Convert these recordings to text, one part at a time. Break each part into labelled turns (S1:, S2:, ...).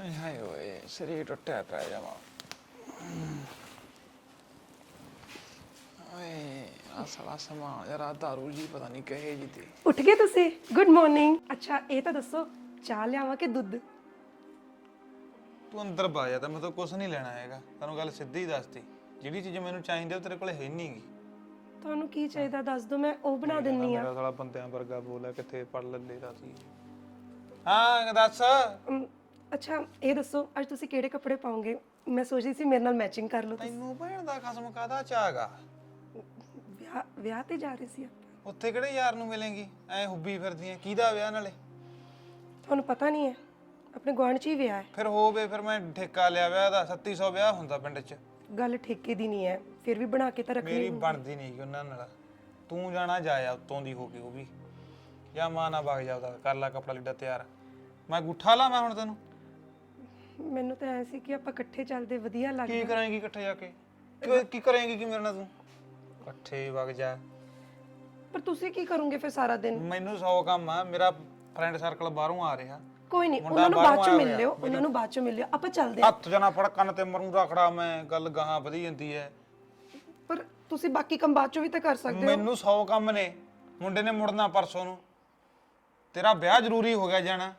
S1: ਆਏ ਹਾਏ ਓਏ ਸਰੀਰ ਟੁੱਟਿਆ ਪਿਆ ਜਾਵਾ ਓਏ ਆ ਸਾਲਾ ਸਮਾਂ ਯਾਰ ਦਾਰੂ ਜੀ ਪਤਾ ਨਹੀਂ ਕਹੇ ਜੀ ਤੇ।
S2: ਉੱਠ ਗਏ ਤੁਸੀਂ? ਗੁੱਡ ਮਾਰਨਿੰਗ ਅੱਛਾ ਇਹ ਤਾਂ ਦੱਸੋ ਚਾਹ ਲਿਆਵਾਂ ਕਿ ਦੁੱਧ?
S1: ਤੂੰ ਅੰਦਰ ਬਾ ਜਾ ਤਾਂ ਮੈਂ ਤਾਂ ਕੁਝ ਨਹੀਂ ਲੈਣਾ ਹੈਗਾ। ਤੈਨੂੰ ਗੱਲ ਸਿੱਧੀ ਹੀ ਦੱਸਤੀ। ਜਿਹੜੀ ਚੀਜ਼ ਮੈਨੂੰ ਚਾਹੀਦੀ ਉਹ ਤੇਰੇ ਕੋਲੇ ਹੈ ਨਹੀਂਗੀ
S2: ਤੁਹਾਨੂੰ ਕੀ ਚਾਹੀਦਾ ਦੱਸ ਦਿਓ ਮੈਂ ਉਹ ਬਣਾ ਦਿੰਨੀ ਆ।
S1: ਮੇਰਾ ਸਾਲਾ ਬੰਦਿਆਂ ਵਰਗਾ ਬੋਲਿਆ ਕਿੱਥੇ ਪੜ ਲੱਲੇ ਦਾ ਸੀ ਹਾਂ ਦੱਸ।
S2: ਅਮ, ਅੱਛਾ ਇਹ ਦੱਸੋ ਅੱਜ ਤੁਸੀਂ ਕਿਹੜੇ ਕੱਪੜੇ ਪਾਓਗੇ? ਮੈਂ ਸੋਚ ਰਹੀ ਸੀ ਮੇਰੇ ਨਾਲ ਮੈਚਿੰਗ ਕਰ ਲਓ ਤੁਸੀਂ।
S1: ਤੈਨੂੰ ਭੈਣ ਦਾ ਖਸਮ ਕਾਦਾ ਚਾਹਗਾ
S2: ਵਿਆਹ ਵਿਆਹ ਤੇ ਜਾ ਰਹੇ ਸੀ ਆਪਾਂ।
S1: ਉੱਥੇ ਕਿਹੜੇ ਯਾਰ ਨੂੰ ਮਿਲੇਂਗੀ? ਐ ਹੁੱਬੀ ਫਿਰਦੀਆਂ ਕਿਹਦਾ ਵਿਆਹ ਨਾਲੇ?
S2: ਤੁਹਾਨੂੰ ਪਤਾ ਨਹੀਂ ਹੈ ਆਪਣੇ ਗੁਆਂਢ 'ਚ ਹੀ ਵਿਆਹ ਹੈ।
S1: ਫਿਰ ਹੋਵੇ ਫਿਰ ਮੈਂ ਠੇਕਾ ਲਿਆ ਵਿਆਹ ਦਾ 3700 ਵਿਆਹ ਹੁੰਦਾ ਪਿੰਡ 'ਚ।
S2: ਗੱਲ ਠੇਕੇ ਦੀ ਨਹੀਂ ਹੈ ਫਿਰ ਵੀ ਬਣਾ ਕੇ ਤਾਂ ਰੱਖਣੀ
S1: ਮੇਰੀ ਬਣਦੀ ਨਹੀਂ ਉਹਨਾਂ ਨਾਲ। ਤੂੰ ਜਾਣਾ ਜਾਇਆ ਉਤੋਂ ਦੀ ਹੋ ਕੇ ਉਹ ਵੀ। ਜਾਂ ਮਾਂ ਨਾ ਵਗ ਜਾ ਉਹਦਾ ਕਰ ਲੈ ਕਪੜਾ ਲੀੜਾ ਤਿਆਰ। ਮੈਂ ਗੁੱਠਾ ਲਾ ਮੈਂ ਹੁਣ ਤੈਨੂੰ।
S2: ਮੈਨੂੰ ਤਾਂ ਐ ਸੀ ਕਿ ਆਪਾਂ ਇਕੱਠੇ ਚੱਲਦੇ ਵਧੀਆ
S1: ਕੀ
S2: ਲੱਗਦਾ
S1: ਕਰਾਂਗੀ ਇਕੱਠੇ ਜਾ ਕੇ? ਕੀ- ਕੀ ਕਰਾਂਗੀ ਕੀ ਮੇਰੇ ਨਾਲ ਤੂੰ? ਇਕੱਠੇ ਵਗ ਜਾ।
S2: ਪਰ ਤੁਸੀਂ ਕੀ ਕਰੋਗੇ ਫਿਰ ਸਾਰਾ ਦਿਨ?
S1: ਮੈਨੂੰ 100 ਕੰਮ ਆ ਮੇਰਾ ਫਰੈਂਡ ਸਰਕਲ ਬਾਹਰੋਂ ਆ ਰਿਹਾ।
S2: ਕੋਈ ਨਹੀਂ
S1: ਮੁੰਡਾ
S2: ਉਹਨਾਂ ਨੂੰ
S1: ਬਾਹਰੋਂ
S2: ਬਾਅਦ 'ਚ
S1: ਆਇਆ
S2: ਮਿਲ
S1: ਹੋਇਆ।
S2: ਲਿਓ ਉਹਨਾਂ ਨੂੰ ਬਾਅਦ 'ਚ ਮਿਲ ਲਿਓ। ਆਪਾਂ ਚੱਲਦੇ ਹਾਂ।
S1: ਹੱਥ ਜਨਾ ਫੜ ਕੰਨ ਤੇ ਮਰੂ ਰਖੜਾ ਮੈਂ ਗੱਲ ਗਾਹਾਂ ਵਧੀ ਜਾਂਦੀ ਐ।
S2: ਪਰ ਤੁਸੀਂ ਬਾਕੀ ਕੰਮ ਬਾਅਦ 'ਚ ਵੀ ਤਾਂ ਕਰ ਸਕਦੇ ਹੋ।
S1: ਮੈਨੂੰ 100 ਕੰਮ ਨੇ। ਮੁੰਡੇ ਨੇ ਮੁੜਨਾ ਪਰਸੋਂ ਨੂੰ। ਤੇਰਾ ਵਿਆਹ ਜ਼ਰੂਰੀ ਹੋ ਗਿਆ ਜਾਣਾ।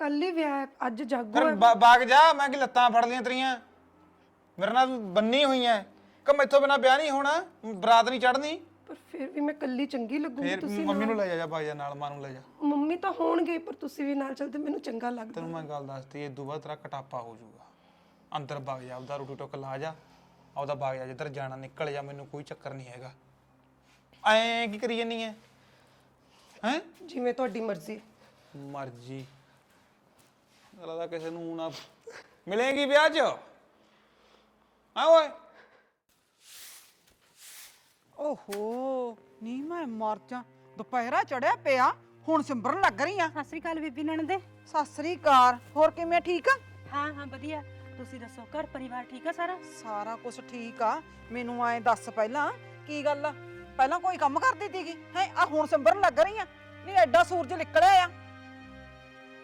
S2: ਕੱਲ ਹੀ ਵਿਆਹ ਹੈ ਅੱਜ ਜਾਗੋ
S1: ਫਿਰ
S2: ਹੈ।
S1: ਬਾ- ਬਾਗ ਜਾ ਮੈਂ ਕਿ ਲੱਤਾਂ ਫੜ ਲੀਆਂ ਤੇਰੀਆਂ। ਮੇਰੇ ਨਾਲ ਤੂੰ ਬੰਨੀ ਹੋਈ ਐ ਕਿ ਮੈਥੋਂ ਬਿਨਾ ਵਿਆਹ ਨਹੀਂ ਹੋਣਾ ਬਰਾਤ ਨਹੀਂ ਚੜਨੀ
S2: ਪਰ ਫਿਰ ਵੀ ਮੈਂ ਕੱਲੀ ਚੰਗੀ ਲੱਗੂਗੀ
S1: ਫਿਰ
S2: ਤੁਸੀਂ
S1: ਮੰਮੀ ਨੂੰ ਲੈ ਜਾ ਜਾ ਬਾਈ ਜਾ ਨਾਲ ਮਾਂ ਨੂੰ ਲੈ ਜਾ।
S2: ਮੰਮੀ ਤਾਂ ਹੋਣਗੇ ਪਰ ਤੁਸੀਂ ਵੀ ਨਾਲ ਚੱਲਦੇ ਮੈਨੂੰ ਚੰਗਾ ਲੱਗਦਾ।
S1: ਤੈਨੂੰ ਮੈਂ ਗੱਲ ਦੱਸਤੀ ਇਹ ਬਾਅਦ ਤੇਰਾ ਕਟਾਪਾ ਹੋ ਜਾਊਗਾ। ਅੰਦਰ ਬਾਗ ਜਾ ਉਹਦਾ ਰੋਟੀ ਟੁੱਕ ਲਾ ਜਾ ਉਹਦਾ ਬਾਗ ਜਾ ਜਿੱਧਰ ਜਾਣਾ ਨਿਕਲ ਜਾ ਮੈਨੂੰ ਕੋਈ ਚੱਕਰ ਨਹੀਂ ਹੈਗਾ। ਐਂ ਕੀ ਕਰੀ ਜਾਨੀ ਐ? ਹੈਂ?
S2: ਜਿਵੇਂ ਤੁਹਾਡੀ ਮਰਜ਼ੀ।
S1: ਮਰਜ਼ੀ। ਲੱਗਦਾ ਕਿਸੇ ਨੂੰ ਨਾ ਮਿਲੇਗੀ ਵਿਆਹ 'ਚ। ਆ ਓਏ।
S3: ਓਹੋ ਨੀ ਮੈਂ ਮਰ ਜਾ। ਦੁਪਹਿਰਾ ਚੜਿਆ ਪਿਆ ਹੁਣ ਸਿਮਰਨ ਲੱਗ ਰਹੀ ਆ।
S4: ਸਤਿ ਸ੍ਰੀ ਅਕਾਲ ਬੀਬੀ ਨਣਦੇ।
S3: ਸਤਿ ਸ੍ਰੀ ਅਕਾਲ। ਹੋਰ ਕਿਵੇਂ ਠੀਕ ਆ?
S4: ਹਾਂ ਹਾਂ ਵਧੀਆ। ਤੁਸੀਂ ਦੱਸੋ ਘਰ ਪਰਿਵਾਰ ਠੀਕ ਆ ਸਾਰਾ?
S3: ਸਾਰਾ ਕੁਝ ਠੀਕ ਆ। ਮੈਨੂੰ ਐਂ ਦੱਸ ਪਹਿਲਾਂ ਕੀ ਗੱਲ ਆ? ਪਹਿਲਾਂ ਕੋਈ ਕੰਮ ਕਰਦੀ ਤੀਗੀ ਹੈ ਆ ਹੁਣ ਸਿਮਰਨ ਲੱਗ ਰਹੀ ਆ। ਨੀ ਐਡਾ ਸੂਰਜ ਨਿਕਲਿਆ ਆ।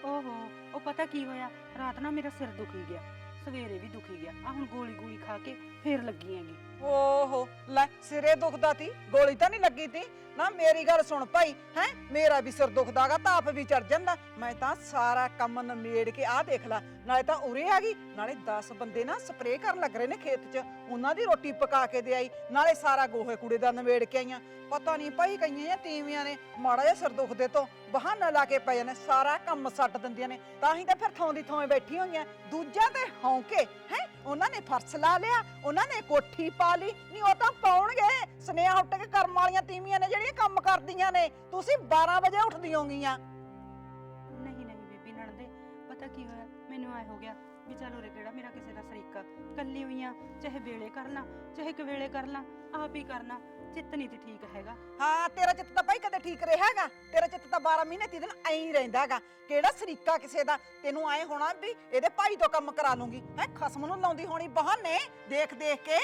S4: ਓਹੋ, ਉਹ ਪਤਾ ਕੀ ਹੋਇਆ? ਰਾਤ ਨਾ ਮੇਰਾ ਸਿਰ ਦੁਖੀ ਗਿਆ। ਸਵੇਰੇ ਵੀ ਦੁਖੀ ਗਿਆ। ਆ ਹੁਣ ਗੋਲੀ ਗੋਲੀ ਖਾ ਕੇ ਫੇਰ ਲੱਗੀ ਹੈਗੀ।
S3: ਓਹੋ, ਲੈ, ਸਿਰੇ ਦੁਖਦਾ ਤੀ? ਗੋਲੀ ਤਾਂ ਨਹੀਂ ਲੱਗੀ ਤੀ? ਨਾ, ਮੇਰੀ ਗੱਲ ਸੁਣ ਭਾਈ, ਹੈ? ਮੇਰਾ ਵੀ ਸਿਰ ਦੁਖਦਾਗਾ ਆਪ ਵੀ ਚੜ ਜਾਂਦਾ। ਮੈਂ ਤਾਂ ਸਾਰਾ ਕੰਮ ਨਮੇੜ ਕੇ ਆਹ ਦੇਖ ਲਾ। ਨਾਲੇ ਤਾਂ ਉਰੇ ਆ ਗਈ। ਨਾਲੇ 10 ਬੰਦੇ ਨਾ ਸਪਰੇਅ ਕਰਨ ਲੱਗ ਰਹੇ ਨੇ ਖੇਤ 'ਚ। ਉਹਨਾਂ ਦੀ ਰੋਟੀ ਪਕਾ ਕੇ ਦੇ ਆਈ ਨਾਲੇ ਸਾਰਾ ਗੋਹੇ ਕੂੜੇ ਦਾ ਨਮੇੜ ਕੇ ਆਈਆਂ। ਪਤਾ ਨਹੀਂ ਭਾਈ ਕਈਆਂ ਜਾਂ ਤੀਵੀਆਂ ਨੇ ਮਾੜਾ ਜਿਹਾ ਸਿਰ ਦੁਖਦੇ ਤੋਂ ਬਹਾਨਾ ਲਾ ਕੇ ਪਏ ਨੇ। ਸਾਰਾ ਕੰਮ ਸੱਟ ਦਿੰਦੀਆਂ ਨੇ। ਤਾਂ ਹੀ ਤਾਂ ਫਿਰ ਥਾਂ ਦੀ ਥਾਂ ਬੈਠੀ ਹੋਈਆਂ। ਦੂਜਿਆਂ ਤੇ ਹੌਂਕੇ ਹੈ? ਉਹਨਾਂ ਨੇ ਫਰਸ਼ ਲਾ ਲਿਆ। ਉਹਨਾਂ ਨੇ ਕੋਠੀ ਪਾ ਲਈ। ਨਹੀਂ ਉਹ ਤਾਂ ਪਾਉਣਗੇ। ਸਨੇਹਾ ਉੱਟ ਕੇ ਕਰਮ ਵਾਲੀਆਂ ਤੀਵੀਆਂ ਨੇ ਜਿਹੜੀਆਂ ਕੰਮ ਕਰਦੀਆਂ ਨੇ। ਤੁਸੀਂ 12 ਵਜੇ ਉੱਠਦੀ ਹੋਗੀਆਂ।
S4: ਨਹੀਂ ਨਹੀਂ ਬੀਬੀ, ਨਣਦੇ। ਪਤਾ ਕੀ ਹੋਇਆ? ਮੈਨੂੰ ਐ ਹੋ ਗਿਆ ਵੀ ਚਲ ਉਰੇ ਕਿਹੜਾ ਮੇਰਾ ਕਿਸੇ ਦਾ ਸਰੀਕਾ? ਕੱਲੀ ਹੋਈਆਂ ਚਾਹੇ ਵੇਲੇ ਕਰ ਚਾਹੇ ਕਵੇਲੇ ਕਰ ਆਪ ਹੀ ਕਰਨਾ, ਚਿੱਤ ਨਹੀਂ ਤੇ ਠੀਕ ਹੈਗਾ।
S3: ਹਾਂ, ਤੇਰਾ ਚਿੱਤ ਤਾਂ ਭਾਈ ਕਦੇ ਠੀਕ ਰਿਹਾ ਤੇਰਾ ਚਿੱਤ ਤਾਂ 12 ਮਹੀਨੇ ਤੀ ਦਿਨ ਐਂ ਹੀ ਰਹਿੰਦਾ ਕਿਹੜਾ ਸਰੀਕਾ ਕਿਸੇ ਦਾ? ਤੈਨੂੰ ਐ ਹੋਣਾ ਵੀ ਇਹਦੇ ਭਾਈ ਤੋਂ ਕੰਮ ਕਰਾ ਲੂੰਗੀ। ਹੈ, ਖਸਮ ਨੂੰ ਲਾਉਂਦੀ ਹੋਣੀ ਬਹਾਨੇ। ਦੇਖ ਦੇਖ ਕੇ।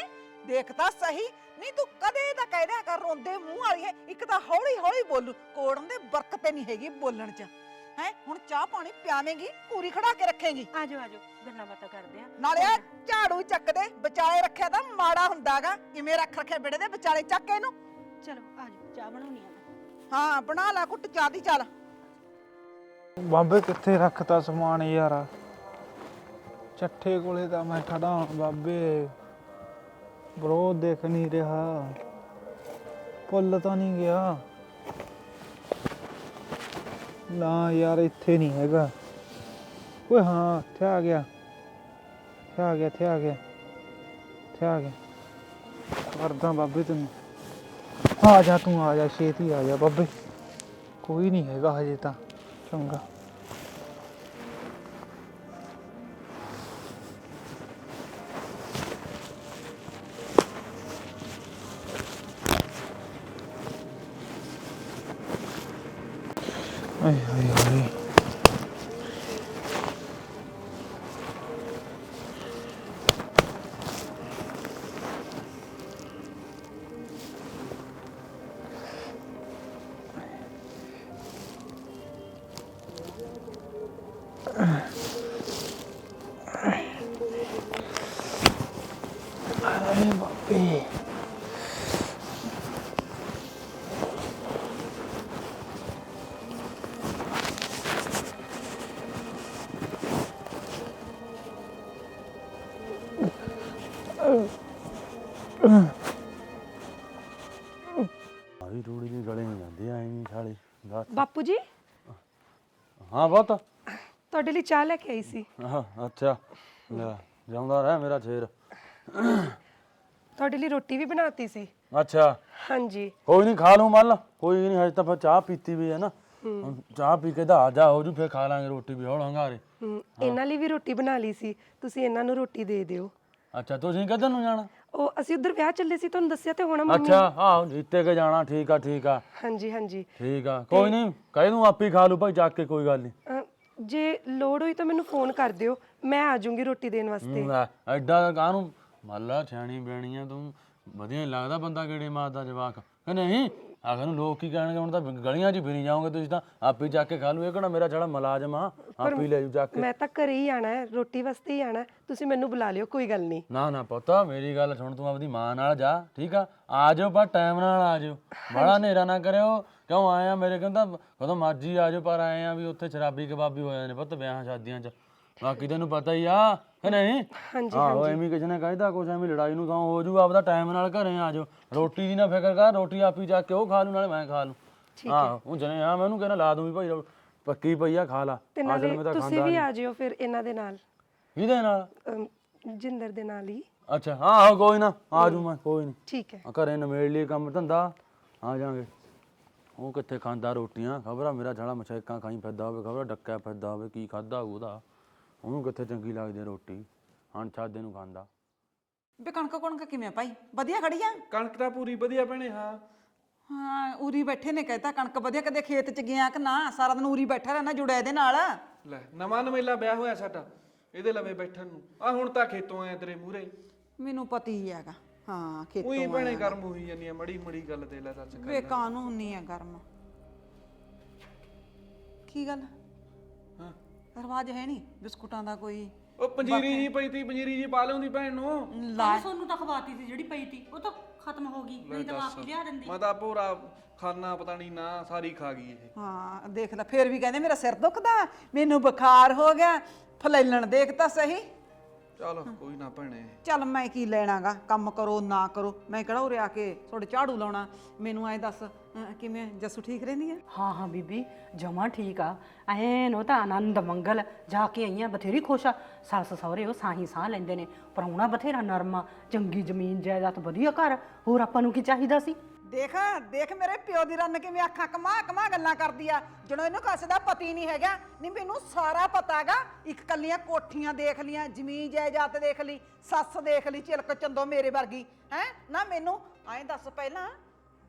S3: ਦੇਖ ਤਾਂ ਸਹੀ। ਨਹੀਂ, ਤੂੰ ਕਦੇ ਤਾਂ ਕਹਿ ਕਰ, ਰੋਂਦੇ ਮੂੰਹ ਵਾਲੀ ਹੈ। ਇੱਕ ਤਾਂ ਹੌਲੀ ਹੌਲੀ ਬੋਲੂ। ਕੋੜਨ ਦੇ ਬਰਕਤ ਨਹੀਂ ਹੈਗੀ ਬੋਲਣ 'ਚ। ਹੈ? ਹੁਣ ਚਾਹ ਪਾਣੀ ਪਿਆਵੇਂਗੀ ਪੂਰੀ ਖੜਾ ਕੇ ਰੱਖੇਂਗੀ।
S4: ਆਜੋ ਆਜੋ ਗੱਲਾਂ ਬਾਤਾਂ ਕਰਦੇ ਆ।
S3: ਨਾਲੇ ਆ ਝਾੜੂ ਚੱਕ ਦੇ ਵਿਚਾਲੇ ਰੱਖਿਆ ਤਾਂ ਮਾੜਾ ਹੁੰਦਾਗਾ। ਕਿਵੇਂ ਰੱਖ ਰੱਖਿਆ ਬੇੜੇ ਦੇ ਵਿਚਾਲੇ ਚੱਕ ਇਹਨੂੰ।
S4: ਚਲੋ ਆਜੋ ਚਾਹ ਬਣਾਉਣੀ ਆ ਮੈਂ।
S3: ਹਾਂ ਬਣਾ ਲੈ ਕੁੱਟ ਚਾਹ ਦੀ ਚੱਲ।
S1: ਬਾਬੇ ਕਿੱਥੇ ਰੱਖਤਾ ਸਮਾਨ ਯਾਰ? ਚੱਠੇ ਕੋਲੇ ਤਾਂ ਮੈਂ ਖੜਾ ਹਾਂ ਬਾਬੇ। ਬਰੋ ਦੇਖ ਨਹੀਂ ਰਿਹਾ। ਪੁੱਲ ਤਾਂ ਨਹੀਂ ਗਿਆ। ਨਾ ਯਾਰ, ਇੱਥੇ ਨਹੀਂ ਹੈਗਾ। ਓਏ ਹਾਂ, ਇੱਥੇ ਆ ਗਿਆ। ਇੱਥੇ ਆ ਗਿਆ, ਇੱਥੇ ਆ ਗਿਆ। ਇੱਥੇ ਆ ਗਿਆ। ਕਰਦਾ ਬਾਬੇ ਤੈਨੂੰ। ਆ ਜਾ ਤੂੰ, ਆ ਜਾ, ਛੇਤੀ ਆ ਜਾ ਬਾਬੇ। ਕੋਈ ਨਹੀਂ ਹੈਗਾ ਹਜੇ ਤਾਂ। ਚੰਗਾ। ਆਏ ਹਾਏ ਹਾਏ
S5: ਹਾਂ ਬਹੁਤ
S2: ਤੁਹਾਡੇ ਲਈ ਚਾਹ ਲੈ ਕੇ ਆਈ ਸੀ।
S5: ਆਹ, ਅੱਛਾ। ਲੈ ਜਾਉਂਦਾ ਰਹਿ ਮੇਰਾ ਛੇਰ
S2: ਤੁਹਾਡੇ ਲਈ ਰੋਟੀ ਵੀ ਬਣਾਤੀ ਸੀ।
S5: ਅੱਛਾ।
S2: ਹਾਂਜੀ।
S5: ਕੋਈ ਨਹੀਂ ਖਾ ਲੂ ਮੱਲ। ਕੋਈ ਨਹੀਂ ਹਜੇ ਤਾਂ ਫਿਰ ਚਾਹ ਪੀਤੀ ਵੀ ਹੈ ਨਾ। ਹੁਣ ਚਾਹ ਪੀ ਕੇ ਦਾ ਜਾ ਹੋ ਜੂ ਫਿਰ ਖਾ ਲਾਂਗੇ ਰੋਟੀ ਵੀ ਹੌਲ ਹੰਗਾਰੇ।
S2: ਹਮ, ਇਹਨਾਂ ਲਈ ਵੀ ਰੋਟੀ ਬਣਾ ਲਈ ਸੀ। ਤੁਸੀਂ ਇਹਨਾਂ ਨੂੰ ਰੋਟੀ ਦੇ ਦਿਓ।
S5: ਅੱਛਾ ਤੁਸੀਂ ਕਿੱਧਰ ਨੂੰ ਜਾਣਾ?
S2: ਉਹ ਅਸੀਂ ਉਧਰ ਵਿਆਹ ਚੱਲੇ ਸੀ ਤੁਹਾਨੂੰ ਦੱਸਿਆ ਤੇ ਹੋਣਾ ਮੰਮੀ
S5: ਅੱਛਾ ਆਹ ਜੀਤੇ ਕੇ ਜਾਣਾ ਠੀਕ ਆ ਠੀਕ ਆ।
S2: ਹਾਂਜੀ ਹਾਂਜੀ।
S5: ਠੀਕ ਆ। ਕੋਈ ਨਹੀਂ ਕਹਿ ਦੂੰ ਆਪੇ ਖਾ ਲੂ ਭਾਈ ਜਾ ਕੇ ਕੋਈ ਗੱਲ ਨਹੀਂ।
S2: ਅਹ, ਜੇ ਲੋੜ ਹੋਈ ਤਾਂ ਮੈਨੂੰ ਫੋਨ ਕਰ ਦਿਓ ਮੈਂ ਆ ਜਾਊਂਗੀ ਰੋਟੀ ਦੇਣ ਵਾਸਤੇ।
S5: ਲੈ, ਐਡਾ ਕਾਹਨੂੰ ਮੱਲਾ ਛਾਣੀ ਬੈਣੀ ਆ ਤੂੰ। ਵਧੀਆ ਨੀ ਲੱਗਦਾ ਬੰਦਾ ਕਿਹੜੇ ਮਾਰਦਾ ਜਵਾਕ। ਕਿ ਨਹੀਂ? ਆਖਰ ਨੂੰ ਲੋਕ ਕੀ ਕਹਿਣਗੇ? ਹੁਣ ਤਾਂ ਗਲੀਆਂ 'ਚ ਹੀ ਫਿਰੀ ਜਾਓਗੇ ਤੁਸੀਂ ਤਾਂ। ਆਪੇ ਜਾ ਕੇ ਖਾ ਲੂ ਇਹ ਕਿਹੜਾ ਮੇਰਾ ਛੜਾ ਮੁਲਾਜ਼ਮ ਆ? ਆਪੇ ਲੈ ਜੂ ਜਾ ਕੇ।
S2: ਮੈਂ ਤਾਂ ਘਰੇ ਹੀ ਆਣਾ ਹੈ। ਰੋਟੀ ਵਾਸਤੇ ਹੀ ਆਣਾ ਹੈ। ਤੁਸੀਂ ਮੈਨੂੰ ਬੁਲਾ ਲਿਓ ਕੋਈ ਗੱਲ ਨਹੀਂ।
S5: ਨਾ ਨਾ ਪੁੱਤਾ ਮੇਰੀ ਗੱਲ ਸੁਣ ਤੂੰ ਆਪਦੀ ਮਾਂ ਨਾਲ ਜਾ ਠੀਕ ਆ? ਆ ਜਾਓ ਪਰ ਟਾਈਮ ਨਾਲ ਆ ਜਾਓ। ਬੜਾ ਹਨੇਰਾ ਨਾ ਕਰਿਓ। ਕਿਉਂ ਆਏ ਆ ਮੇਰੇ? ਕਹਿੰਦਾ ਕਦੋਂ ਮਰਜ਼ੀ ਆ ਜਾਓ ਪਰ ਆਏ ਆ ਵੀ ਉੱਥੇ ਸ਼ਰਾਬੀ ਕਬਾਬੀ ਹੋ ਜਾਂਦੇ ਨੇ ਪੁੱਤ ਵਿਆਹਾਂ ਸ਼ਾਦੀਆਂ 'ਚ। ਬਾਕੀ ਤੈਨੂੰ ਪਤਾ ਹੀ ਆ ਕਿ ਨਹੀਂ?
S2: ਹਾਂਜੀ
S5: ਆਹੋ ਐਵੇਂ ਕਿਸੇ ਨੇ ਕਹਿਦਾ ਕੁਛ ਐਵੇਂ ਲੜਾਈ ਨੂੰ ਤਾਂ ਹੋ ਜੂ ਆਪਦਾ ਟਾਈਮ ਨਾਲ ਘਰੇ ਆ ਜਾਓ। ਰੋਟੀ ਦੀ ਨਾ ਫਿਕਰ ਕਰ ਰੋਟੀ ਆਪੀ ਜਾ ਕੇ ਉਹ ਖਾ ਲੂ ਨਾਲੇ ਮੈਂ ਖਾ ਲੂ। ਆਹੋ ਉਹ ਜਨੇ ਆ ਮੈਂ ਉਹਨੂੰ ਕਹਿੰਦਾ ਲਾ ਦੂੰ ਵੀ ਭਾਈ ਰੋ- ਪੱਕੀ ਪਈ ਆ ਖਾ ਲਾ।
S2: ਤੇ ਨਾਲੇ
S5: ਮੈਂ ਤਾਂ
S2: ਤੁਸੀਂ
S5: ਖਾਂਦਾ
S2: ਵੀ ਆ ਜਿਓ ਫਿਰ ਇਹਨਾਂ ਦੇ ਨਾਲ।
S5: ਇਹਦੇ ਨਾਲ?
S2: ਅਮ, ਜਿੰਦਰ ਦੇ ਨਾਲ ਹੀ।
S5: ਅੱਛਾ ਹਾਂ ਹਾਂ ਕੋਈ ਨਾ ਆ ਜੂ ਮੈਂ ਕੋਈ ਨਹੀਂ।
S2: ਠੀਕ ਹੈ।
S5: ਆ ਘਰੇ ਨਵੇੜ ਲਈ ਕੰਮ ਧੰਦਾ ਆ ਜਾਾਂਗੇ। ਉਹ ਕਿੱਥੇ ਖਾਂਦਾ ਰੋਟੀਆਂ? ਖਬਰਾਂ ਮੇਰਾ ਛਾਲਾ ਮਛੇਕਾਂ ਖਾਈ ਫਿਰਦਾ ਹੋਵੇ ਖਬਰਾਂ ਡੱਕਿਆ ਫਿਰਦਾ ਹੋਵੇ ਕੀ ਖਾਦਾ ਉਹਦਾ। ਉਹਨੂੰ ਕਿੱਥੇ ਚੰਗੀ ਲੱਗਦੀ ਆ ਰੋਟੀ? ਹਣ ਛਾਦੇ ਨੂੰ ਖਾਂਦਾ।
S3: ਬੇ ਕਣਕ ਕਣਕ ਕਿਵੇਂ ਆ ਭਾਈ? ਵਧੀਆ ਖੜੀ ਆ?
S6: ਕਣਕ ਤਾਂ ਪੂਰੀ ਵਧੀਆ ਭੈਣੇ ਹਾਂ।
S3: ਹਾਂ ਉਰੀ ਬੈਠੇ ਨੇ ਕਹਿਤਾ ਕਣਕ ਵਧੀਆ ਕਦੇ ਖੇਤ ਚ ਗਿਆ ਕਿ ਨਾ? ਸਾਰਾ ਦਿਨ ਉਰੀ ਬੈਠਾ ਰਹਿਣਾ ਜੁੜਿਆ ਇਹਦੇ ਨਾਲ।
S6: ਲੈ ਨਵਾਂ ਨਵੇਲਾ ਵਿਆਹ ਹੋਇਆ ਸਾਡਾ ਇਹਦੇ ਲਵੇ ਬੈਠਣ ਨੂੰ। ਆ ਹੁਣ ਤਾਂ ਖੇਤੋਂ ਆਇਆ ਤੇਰੇ ਮੂਹਰੇ।
S3: ਮੈਨੂੰ ਪਤਾ ਹੀ ਹੈਗਾ। ਹਾਂ ਖੇਤੋਂ
S6: ਉਹੀ ਭੈਣੇ ਗਰਮ ਹੋਈ ਜਾਂਦੀ ਆ ਮੜੀ ਮੜੀ ਗੱਲ ਤੇ ਲੈ ਸੱਚ
S3: ਵੇ ਕਾਨੂੰਨ ਨਹੀਂ ਹੈ ਗਰਮ? ਕੀ ਗੱਲ?
S6: ਹਾਂ
S3: ਰਵਾਜ ਹੈ ਨਹੀਂ ਬਿਸਕੁਟਾਂ ਦਾ ਕੋਈ
S6: ਉਹ ਪੰਜੀਰੀ ਜੀ ਪਈ ਤੀ ਪੰਜੀਰੀ ਜੀ ਪਾ ਲਿਆਉਂਦੀ ਭੈਣ ਨੂੰ।
S3: ਲਾ
S4: ਸੋਨੂੰ ਤਾਂ ਖਵਾਤੀ ਸੀ ਜਿਹੜੀ ਪਈ ਤੀ ਉਹ ਤਾਂ ਖਤਮ ਹੋ ਗਈ ਨਹੀਂ ਤਾਂ ਆਪ ਹੀ ਲਿਆ ਦਿੰਦੀ।
S6: ਮੈਂ ਤਾਂ ਪੂਰਾ ਖਾਣਾ ਪਤਾ ਨਹੀਂ ਨਾ ਸਾਰੀ ਖਾ ਗਈ ਇਹ।
S3: ਹਾਂ ਦੇਖ ਲੈ ਫੇਰ ਵੀ ਕਹਿੰਦੇ ਮੇਰਾ ਸਿਰ ਦੁਖਦਾ ਮੈਨੂੰ ਬੁਖਾਰ ਹੋ ਗਿਆ ਫਲੈਲਣ ਦੇਖ ਤਾਂ ਸਹੀ।
S6: ਚਲ ਕੋਈ ਨਾ ਭੈਣੇ।
S3: ਚੱਲ ਮੈਂ ਕੀ ਲੈਣਾਗਾ? ਕੰਮ ਕਰੋ ਨਾ ਕਰੋ। ਮੈਂ ਕਿਹੜਾ ਉਰੇ ਆ ਕੇ ਤੁਹਾਡੇ ਝਾੜੂ ਲਾਉਣਾ? ਮੈਨੂੰ ਐ ਦੱਸ ਅਹ, ਕਿਵੇਂ ਜੱਸੂ ਠੀਕ ਰਹਿੰਦੀ ਹੈ
S4: ਹਾਂ ਹਾਂ ਬੀਬੀ ਜਮਾ ਠੀਕ ਆ। ਐਨ ਉਹ ਤਾਂ ਆਨੰਦ ਮੰਗਲ ਜਾ ਕੇ ਆਈਆਂ ਬਥੇਰੀ ਖੁਸ਼ ਆ। ਸੱਸ ਸਹੁਰੇ ਉਹ ਸਾਹੀ ਸਾਹ ਲੈਂਦੇ ਨੇ। ਪਰਾਉਣਾ ਬਥੇਰਾ ਨਰਮਾ ਚੰਗੀ ਜ਼ਮੀਨ ਜਾਇਦਾਦ ਵਧੀਆ ਘਰ। ਹੋਰ ਆਪਾਂ ਨੂੰ ਕੀ ਚਾਹੀਦਾ ਸੀ?
S3: ਦੇਖ ਦੇਖ ਮੇਰੇ ਪਿਓ ਦੀ ਰੰਨ ਕਿਵੇਂ ਅੱਖਾਂ ਕਮਾ ਕਮਾ ਗੱਲਾਂ ਕਰਦੀ ਆ। ਜਦੋਂ ਇਹਨੂੰ ਕਿਸੇ ਦਾ ਪਤੀ ਨਹੀਂ ਹੈਗਾ ਨਹੀਂ ਮੈਨੂੰ ਸਾਰਾ ਪਤਾ ਇੱਕ ਕੱਲੀਆਂ ਕੋਠੀਆਂ ਦੇਖ ਲੀਆਂ ਜ਼ਮੀਨ ਜਾਇਦਾਦ ਦੇਖ ਲਈ, ਸੱਸ ਦੇਖ ਲਈ ਚਿਲਕ ਚੰਦੋ ਮੇਰੇ ਵਰਗੀ, ਹੈ? ਨਾ ਮੈਨੂੰ, ਐਂ ਦੱਸ ਪਹਿਲਾਂ,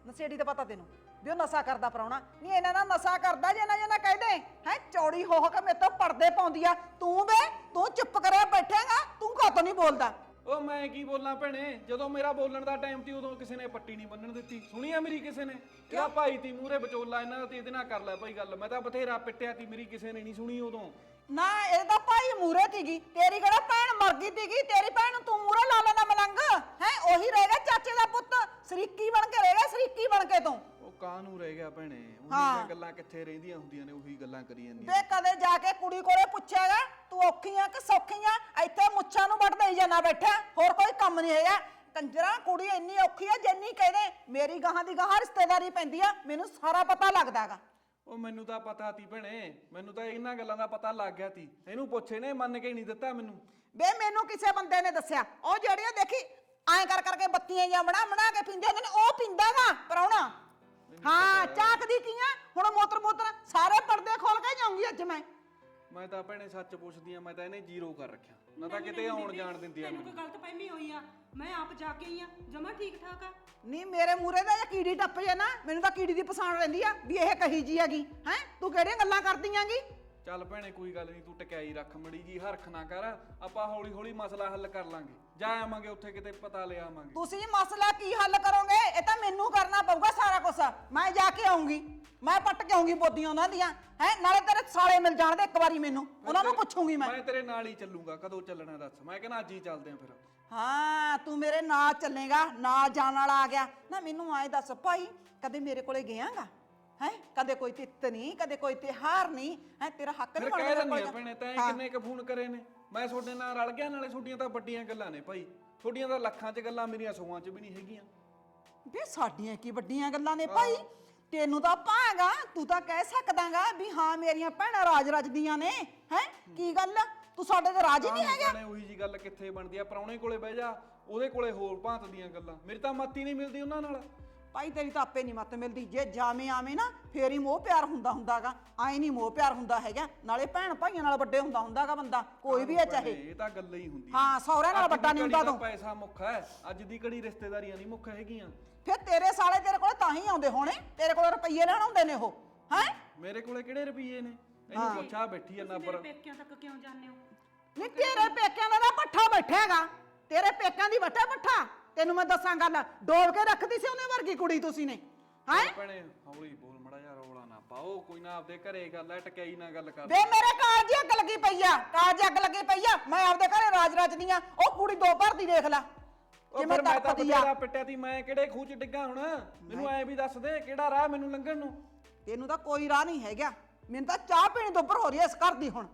S3: ਨਸ਼ੇੜੀ ਦਾ ਪਤਾ ਤੈਨੂੰ, ਵੀ ਉਹ ਨਸ਼ਾ ਕਰਦਾ ਪਰਾਉਣਾ ਨਹੀਂ ਇਹਨਾਂ ਨਾਲ ਨਸ਼ਾ ਕਰਦਾ ਜੇ ਨਾ ਜੇ ਨਾ ਕਹਦੇ ਹੈ? ਚੌੜੀ ਹੋ ਹੋ ਕੇ ਮੇਰੇ ਤੋਂ ਪਰਦੇ ਪਾਉਂਦੀ ਆ। ਤੂੰ ਵੇ, ਤੂੰ ਚੁੱਪ ਕਰਿਆ ਬੈਠੇਗਾ, ਤੂੰ ਕਾਹਤੋਂ ਨਹੀਂ ਬੋਲਦਾ?
S6: ਉਹ ਮੈਂ ਕੀ ਬੋਲਾਂ ਭੈਣੇ? ਜਦੋਂ ਮੇਰਾ ਬੋਲਣ ਦਾ ਟਾਈਮ ਸੀ ਉਦੋਂ ਕਿਸੇ ਨੇ ਪੱਟੀ ਨਹੀਂ ਬੰਨਣ ਦਿੱਤੀ। ਸੁਣੀ ਆ ਮੇਰੀ ਕਿਸੇ ਨੇ? ਇਹਦਾ ਭਾਈ ਤੀ ਮੂਰੇ ਵਿਚੋਲਾ ਇਹਨਾਂ ਦਾ ਤੇ ਇਹਦੇ ਨਾਲ ਕਰ ਲੈ ਭਾਈ ਗੱਲ। ਮੈਂ ਤਾਂ ਬਥੇਰਾ ਪਿੱਟਿਆ ਤੀ ਮੇਰੀ ਕਿਸੇ ਨੇ ਨਹੀਂ ਸੁਣੀ ਉਦੋਂ।
S3: ਨਾ ਇਹਦਾ ਭਾਈ ਮੂਰੇ ਤੀਗੀ ਤੇਰੀ ਕਿਹੜਾ ਭੈਣ ਮਰ ਗਈ ਤੀਗੀ ਤੇਰੀ ਭੈਣ ਨੂੰ ਤੂੰ ਮੂਰੇ ਲਾ ਲੈਣਾ ਮਲੰਗ। ਹੈ ਉਹੀ ਰਹੇਗਾ ਚਾਚੇ ਦਾ ਪੁੱਤ। ਸਰੀਕੀ ਬਣ ਕੇ ਰਹੇਗਾ ਸਰੀਕੀ ਬਣ ਕੇ ਤੂੰ।
S6: ਕਾਹਨੂੰ ਰਹਿ ਗਿਆ ਭੈਣੇ? ਉਹਦੀਆਂ ਗੱਲਾਂ ਕਿੱਥੇ ਰਹਿੰਦੀਆਂ ਹੁੰਦੀਆਂ ਨੇ ਉਹੀ ਗੱਲਾਂ ਕਰੀ ਜਾਂਦੀਆਂ
S3: ਤੇ ਕਦੇ ਜਾ ਕੇ ਕੁੜੀ ਕੋਲੇ ਪੁੱਛਿਆਗਾ ਤੂੰ ਔਖੀ ਆ ਕਿ ਸੌਖੀ ਆ ਇੱਥੇ ਮੁੱਛਾਂ ਨੂੰ ਵੱਢ ਦੇਈ ਜਾਣਾ ਬੈਠਾ ਹੋਰ ਕੋਈ ਕੰਮ ਨਹੀਂ ਹੈਗਾ। ਕੰਜਰਾ ਕੁੜੀ ਇੰਨੀ ਔਖੀ ਆ ਜਿੰਨੀ ਕਹਦੇ ਮੇਰੀ ਗਾਹਾਂ ਦੀ ਗਾਹਾਂ ਰਿਸ਼ਤੇਦਾਰੀ ਪੈਂਦੀ ਆ ਮੈਨੂੰ ਸਾਰਾ ਪਤਾ ਲੱਗਦਾਗਾ
S6: ਉਹ ਮੈਨੂੰ ਤਾਂ ਪਤਾ ਤੀ ਭੈਣੇ ਮੈਨੂੰ ਤਾਂ ਇਹਨਾਂ ਗੱਲਾਂ ਦਾ ਪਤਾ ਲੱਗ ਗਿਆ ਤੀ। ਇਹਨੂੰ ਪੁੱਛੇ ਨੇ ਮੰਨ ਕੇ ਨਹੀਂ ਦਿੱਤਾ ਮੈਨੂੰ।
S3: ਵੇ ਮੈਨੂੰ ਕਿਸੇ ਬੰਦੇ ਨੇ ਦੱਸਿਆ ਉਹ ਜਿਹੜੀਆਂ ਦੇਖੀ ਐਂ ਕਰ ਕਰਕੇ ਬੱਤੀਆਂ ਜਾਂ ਬਣਾ ਬਣਾ ਕੇ ਪੀਂਦੇ ਹੁੰਦੇ ਨੇ ਉਹ ਪੀਂਦਾਗਾ ਪਰਾਉਣਾ ਹਾਂ ਚਾਕਦੀ ਕੀਆਂ? ਹੁਣ ਮੋਤਰ ਮੋਤਰ ਸਾਰੇ ਪਰਦੇ ਖੋਲ ਕੇ ਜਾਊਂਗੀ ਅੱਜ ਮੈਂ।
S6: ਮੈਂ ਤਾਂ ਭੈਣੇ ਸੱਚ ਪੁੱਛਦੀ ਆ ਮੈਂ ਤਾਂ ਇਹਨੇ ਜ਼ੀਰੋ ਕਰ ਰੱਖਿਆ। ਨਾ ਤਾਂ ਕਿਤੇ ਆਉਣ ਜਾਣ ਦਿੰਦੀ ਆ
S4: ਤੈਨੂੰ ਕੋਈ ਗਲਤ ਫਹਿਮੀ ਹੋਈ ਆ। ਮੈਂ ਆਪ ਜਾ ਕੇ ਆਈ ਆ ਜਮਾ ਠੀਕ ਠਾਕ ਆ।
S3: ਨਹੀਂ ਮੇਰੇ ਮੂਰੇ ਦਾ ਜਾਂ ਕੀੜੀ ਟੱਪ ਜੇ ਨਾ ਮੈਨੂੰ ਤਾਂ ਕੀੜੀ ਦੀ ਪਛਾਣ ਰਹਿੰਦੀ ਆ ਵੀ ਇਹ ਕਹੀ ਜੀ ਹੈਗੀ। ਹੈ? ਤੂੰ ਕਿਹੜੀਆਂ ਗੱਲਾਂ ਕਰਦੀਆਂਗੀ
S6: ਚੱਲ ਭੈਣੇ ਕੋਈ ਗੱਲ ਨਹੀਂ ਤੂੰ ਟਕਿਆਈ ਰੱਖ ਮੜੀ ਜੀ ਹਰਖ ਨਾ ਕਰ। ਆਪਾਂ ਹੌਲੀ ਹੌਲੀ ਮਸਲਾ ਹੱਲ ਕਰ ਲਾਂਗੇ। ਜਾ ਆਵਾਂਗੇ ਉੱਥੇ ਕਿਤੇ ਪਤਾ ਲੈ ਆਵਾਂਗੇ।
S3: ਤੁਸੀਂ ਮਸਲਾ ਕੀ ਹੱਲ ਕਰੋਗੇ? ਇਹ ਤਾਂ ਮੈਨੂੰ ਕਰਨਾ ਪਊਗਾ ਸਾਰਾ ਕੁਝ ਮੈਂ ਜਾ ਕੇ ਆਉਂਗੀ। ਮੈਂ ਪੱਟ ਕੇ ਆਉਂਗੀ ਬੋਦੀਆਂ ਉਹਨਾਂ ਦੀਆਂ। ਹੈ? ਨਾਲੇ ਤੇਰੇ ਸਾਲੇ ਮਿਲ ਜਾਣਦੇ ਇੱਕ ਵਾਰੀ ਮੈਨੂੰ। ਉਹਨਾਂ ਨੂੰ ਪੁੱਛੂੰਗੀ ਮੈਂ।
S6: ਮੈਂ ਤੇਰੇ ਨਾਲ ਹੀ ਚੱਲੂਗਾ। ਕਦੋਂ ਚੱਲਣਾ ਦੱਸ। ਮੈਂ ਕਹਿੰਦਾ ਅੱਜ ਹੀ ਚੱਲਦੇ ਆਂ ਫਿਰ।
S3: ਹਾਂ ਤੂੰ ਮੇਰੇ ਨਾਲ ਚੱਲੇਗਾ। ਨਾਲ ਜਾਣ ਵਾਲਾ ਆ ਗਿਆ। ਨਾ ਮੈਨੂੰ ਆਏ ਦੱਸ ਭਾਈ ਕਦੇ ਮੇਰੇ ਕੋਲੇ ਗਿਆਗਾ? ਹੈ? ਕਦੇ ਕੋਈ ਤਿੱਤ ਨਹੀਂ ਕਦੇ ਕੋਈ ਤਿਹਾਰ ਨਹੀਂ। ਹੈ ਤੇਰਾ ਹੱਕ
S6: ਫਿਰ
S3: ਨਹੀਂ
S6: ਕਹਿ
S3: ਬਣਦਾ
S6: ਦਿੰਦੀ ਆ ਭੈਣੇ ਤੈਂ ਕਿੰਨੇ ਕ ਫੋਨ ਕਰੇ ਨੇ? ਮੈਂ ਤੁਹਾਡੇ ਨਾਲ ਰਲ ਗਿਆ ਨਾਲੇ ਤੁਹਾਡੀਆਂ ਤਾਂ ਵੱਡੀਆਂ ਗੱਲਾਂ ਨੇ ਭਾਈ। ਤੁਹਾਡੀਆਂ ਤਾਂ ਲੱਖਾਂ 'ਚ ਗੱਲਾਂ ਮੇਰੀਆਂ ਸੌਆਂ 'ਚ ਵੀ ਨਹੀਂ ਹੈਗੀਆਂ।
S3: ਵੇ ਸਾਡੀਆਂ ਕੀ ਵੱਡੀਆਂ ਗੱਲਾਂ ਨੇ ਭਾਈ? ਤੈਨੂੰ ਤਾਂ ਭਾਂਗਾ ਤੂੰ ਤਾਂ ਕਹਿ ਸਕਦਾਗਾ ਵੀ ਹਾਂ ਮੇਰੀਆਂ ਭੈਣਾਂ ਰਾਜ ਰਜਦੀਆਂ ਨੇ। ਹੈ? ਕੀ ਗੱਲ? ਤੂੰ ਸਾਡੇ ਤੇ ਰਾਜ ਹੀ ਨਹੀਂ ਹੈਗਾ?
S6: ਭੈਣੇ ਉਹੀ ਜੀ ਗੱਲ ਕਿੱਥੇ ਬਣਦੀ ਆ? ਪ੍ਰਾਹੁਣੇ ਕੋਲੇ ਬਹਿ ਜਾ ਉਹਦੇ ਕੋਲੇ ਹੋਰ ਭਾਂਤ ਦੀਆਂ ਗੱਲਾਂ। ਮੇਰੀ ਤਾਂ ਮੱਤੀ ਨਹੀਂ ਮਿਲਦੀ ਉਹਨਾਂ ਨਾਲ।
S3: ਭਾਈ ਤੇਰੀ ਤਾਂ ਆਪੇ ਨਹੀਂ ਮੱਤ ਮਿਲਦੀ ਜੇ ਜਾਵੇਂ ਆਵੇਂ ਨਾ ਫੇਰ ਹੀ ਮੋਹ ਪਿਆਰ ਹੁੰਦਾ ਹੁੰਦਾਗਾ। ਐ ਨਹੀਂ ਮੋਹ ਪਿਆਰ ਹੁੰਦਾ ਹੈਗਾ। ਨਾਲੇ ਭੈਣ ਭਾਈਆਂ ਨਾਲ ਵੱਡੇ ਹੁੰਦਾ ਹੁੰਦਾਗਾ ਬੰਦਾ ਕੋਈ ਵੀ ਹੈ ਚਾਹੇ।
S6: ਇਹ ਤਾਂ ਗੱਲ ਹੀ ਹੁੰਦੀ।
S3: ਹਾਂ ਸਹੁਰਿਆਂ ਨਾਲ
S6: ਅੱਜ ਦੀ
S3: ਵੱਡਾ ਨਹੀਂ
S6: ਘੜੀ
S3: ਹੁੰਦਾ ਤੂੰ।
S6: ਪੈਸਾ ਮੁੱਖ ਹੈ ਅੱਜ ਦੀ ਘੜੀ ਰਿਸ਼ਤੇਦਾਰੀਆਂ ਨਹੀਂ ਮੁੱਖ ਹੈਗੀਆਂ।
S3: ਫਿਰ ਤੇਰੇ ਸਾਲੇ ਤੇਰੇ ਕੋਲ ਤਾਂ ਹੀ ਆਉਂਦੇ ਹੋਣੇ ਤੇਰੇ ਕੋਲ ਰੁਪਈਏ ਲੈਣ ਆਉਂਦੇ ਨੇ ਉਹ ਹੈ?
S6: ਮੇਰੇ ਕੋਲੇ ਕਿਹੜੇ ਰੁਪਈਏ ਨੇ? ਇਹਨੂੰ ਪੁੱਛਾ ਬੈਠੀ ਆ
S4: ਮੇਰੇ
S6: ਨੰਬਰ
S4: ਪੇਕਿਆਂ ਤੱਕ ਕਿਉਂ ਜਾਂਦੇ ਹੋ?
S3: ਨੀ ਤੇਰੇ ਪੇਕਿਆਂ ਦਾ ਨਾ ਪੱਠਾ ਬੈਠੇਗਾ ਤੇਰੇ ਪੇਕਿਆਂ ਦੀ ਵੱਟਾ ਪੱਠਾ ਤੈਨੂੰ ਮੈਂ ਦੱਸਾਂ ਗੱਲ ਡੋਬ ਕੇ ਰੱਖਦੀ ਸੀ ਉਹਨੇ ਵਰਗੀ ਕੁੜੀ ਤੁਸੀਂ ਨੇ ਹੈ?
S6: ਭੈਣੇ ਹੌਲੀ ਬੋਲ ਮੜਾ ਯਾਰ ਰੌਲਾ ਨਾ ਪਾਓ ਕੋਈ ਨਾ ਆਪਦੇ ਘਰੇ ਗੱਲ ਐ ਟਕਾਈ ਨਾ ਗੱਲ ਕਰ।
S3: ਵੇ ਮੇਰੇ ਕਾਜ ਦੀ ਅੱਗ ਲੱਗੀ ਪਈ ਆ ਕਾਜ ਦੀ ਅੱਗ ਲੱਗੀ ਪਈ ਆ ਮੈਂ ਆਪਦੇ ਘਰੇ ਰਾਜ ਰਚਦੀ ਆ ਉਹ ਕੁੜੀ ਦੋ ਭਰਦੀ ਦੇਖ ਲੈ।
S6: ਉਹ
S3: ਕਿਵੇਂ
S6: ਫਿਰ ਮੈਂ ਤਾਂ
S3: ਤੜਪਦੀ ਆ।
S6: ਬਤੇਰਾ ਪਿੱਟਿਆ ਤੀ ਮੈਂ ਕਿਹੜੇ ਖੂਹ 'ਚ ਡਿੱਗਾ ਹੁਣ? ਮੈਨੂੰ ਐ ਵੀ ਦੱਸ ਦੇ ਕਿਹੜਾ ਰਾਹ ਮੈਨੂੰ ਲੰਘਣ ਨੂੰ?
S3: ਤੈਨੂੰ ਤਾਂ ਕੋਈ ਰਾਹ ਨਹੀਂ ਹੈਗਾ ਮੈਨੂੰ ਤਾਂ ਚਾਹ ਪੀਣੀ ਤੋਂ ਉੱਪਰ ਹੋ ਰਹੀ ਐ ਇਸ ਘਰ ਦੀ ਹੁਣ।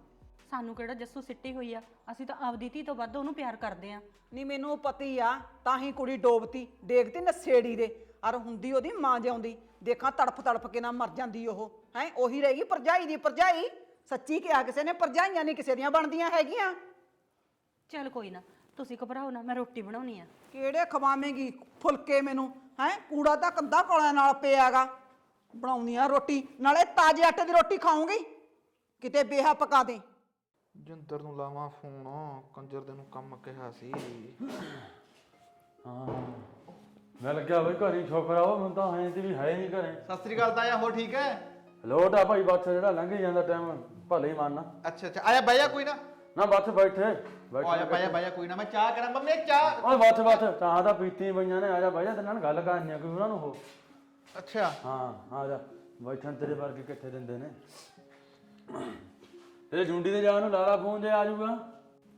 S4: ਸਾਨੂੰ ਕਿਹੜਾ ਜੱਸੂ ਸਿੱਟੀ ਹੋਈ ਆ? ਅਸੀਂ ਤਾਂ ਆਪਦੀ ਧੀ ਤੋਂ ਵੱਧ ਉਹਨੂੰ ਪਿਆਰ ਕਰਦੇ ਆ।
S3: ਨਹੀਂ ਮੈਨੂੰ ਪਤੀ ਆ ਤਾਂ ਹੀ ਕੁੜੀ ਡੋਬਤੀ। ਦੇਖਤੀ ਨਸੇੜੀ ਦੇ। ਅਰ ਹੁੰਦੀ ਉਹਦੀ ਮਾਂ ਜਿਉਂਦੀ। ਦੇਖਾਂ ਤੜਫ ਤੜਫ ਕੇ ਨਾ ਮਰ ਜਾਂਦੀ ਉਹ। ਹੈ ਉਹੀ ਰਹੇਗੀ ਪਰਜਾਈ ਦੀ ਪਰਜਾਈ ਸੱਚੀ ਕਿਹਾ ਕਿਸੇ ਨੇ ਪਰਜਾਈਆਂ ਨਹੀਂ ਕਿਸੇ ਦੀਆਂ ਬਣਦੀਆਂ ਹੈਗੀਆਂ।
S4: ਚੱਲ ਕੋਈ ਨਾ ਤੁਸੀਂ ਘਬਰਾਓ ਨਾ ਮੈਂ ਰੋਟੀ ਬਣਾਉਣੀ ਆ।
S3: ਕਿਹੜੇ ਖਵਾਵੇਂਗੀ ਫੁਲਕੇ ਮੈਨੂੰ? ਹੈ ਕੂੜਾ ਤਾਂ ਕੰਦਾ ਕੋਲਿਆਂ ਨਾਲ ਪਿਆਗਾ। ਬਣਾਉਣੀਆਂ ਰੋਟੀ ਨਾਲੇ ਤਾਜ਼ੇ ਆਟੇ ਦੀ ਰੋਟੀ ਖਾਉਂਗੀ ਕਿਤੇ ਬੇਹਾ ਪਕਾ ਦੇ।
S7: ਜਿੰਦਰ ਨੂੰ ਲਾਵਾਂ ਫੋਨ ਕੰਜਰ ਦੇ ਨੂੰ ਕੰਮ ਕਿਹਾ ਸੀ।
S5: ਹਾਂ ਮੈਂ ਲੱਗਿਆ ਬਈ ਘਰੀ ਛੋਕਰਾ ਉਹ ਮੈਨੂੰ ਤਾਂ ਹੈ ਤੇ ਵੀ ਹੈ ਨਹੀਂ ਘਰੇ।
S7: ਸਤਿ ਸ੍ਰੀ ਅਕਾਲ ਤਾਇਆ ਹੋ ਠੀਕ ਹੈ?
S5: ਲੋਟ ਆ ਭਾਈ ਬੱਸ ਜਿਹੜਾ ਲੰਘ ਹੀ ਜਾਂਦਾ ਟਾਈਮ ਭਲੇ ਹੀ ਮੰਨਣਾ
S7: ਅੱਛਾ ਅੱਛਾ। ਆਇਆ ਜਾ ਕੋਈ ਨਾ?
S5: ਨਾ ਬੱਸ ਬੈਠੇ।
S7: ਆਇਆ
S5: ਬੈਠੇ।
S7: ਜਾ ਬਹਿ ਜਾ ਕੋਈ ਨਾ। ਮੈਂ ਚਾਹ ਕਰਾਂ। ਮੰਮੀ ਚਾਹ।
S5: ਓਏ ਬੱਸ ਬੱਸ। ਚਾਹ ਤਾਂ ਪੀਤੀ ਪਈਆਂ ਨੇ। ਆ ਜਾ ਤੇ ਨਾਲ ਗੱਲ ਕਰਨੀ ਆ ਕੋਈ ਉਹਨਾਂ ਨੂੰ ਹੋ।
S7: ਅੱਛਾ।
S5: ਹਾਂ ਆ ਜਾ। ਬੈਠਣ ਤੇਰੇ ਵਰਗੇ ਕਿੱਥੇ ਦਿੰਦੇ ਨੇ? ਤੇਰੇ ਜੁੰਡੀ ਦੇ ਜਾਣ ਨੂੰ ਲਾਲਾ ਫੋਨ ਜੇ ਆ ਜਾਊਗਾ।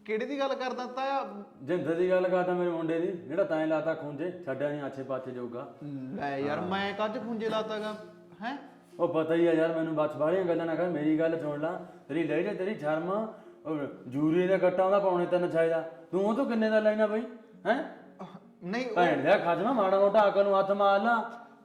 S7: ਕਿਹੜੀ ਦੀ ਗੱਲ ਕਰਦਾ ਤਾਇਆ
S5: ਜਿੰਦਰ ਦੀ ਗੱਲ ਕਰਦਾ ਮੇਰੇ ਮੁੰਡੇ ਦੀ ਜਿਹੜਾ ਤੈਂ ਲਾਤਾ ਖੂੰਜੇ ਛੱਡਿਆ ਨਹੀਂ ਆਛੇ ਪਾਛੇ ਜਾਊਗਾ
S7: ਲੈ ਯਾਰ ਮੈਂ ਕੱਜ ਖੁੰਝੇ ਲਾਤਾਗਾ ਹੈ?
S5: ਉਹ ਪਤਾ ਹੀ ਆ ਯਾਰ ਮੈਨੂੰ ਬਚ ਬਾਹਲੀਆਂ ਗੱਲਾਂ ਨਾ ਕਰ ਮੇਰੀ ਗੱਲ ਸੁਣ ਲੈ। ਤੇਰੀ ਲੈ ਜੇ ਤੇਰੀ ਸ਼ਰਮ ਜੂਰੀ ਦਾ ਕੱਟਾ ਉਹਦਾ ਪਾਉਣੇ ਤੈਨੂੰ ਚਾਹੀਦਾ ਤੂੰ ਉਹ ਤੋਂ ਕਿੰਨੇ ਦਾ ਲੈਣਾ ਬਈ ਹੈ?
S7: ਨਹੀਂ
S5: ਭੈਣ ਦਾ ਖਜਮਾ ਮਾੜਾ ਮੋਟਾ ਅਕਲ ਨੂੰ ਹੱਥ ਮਾਰ ਲਾ।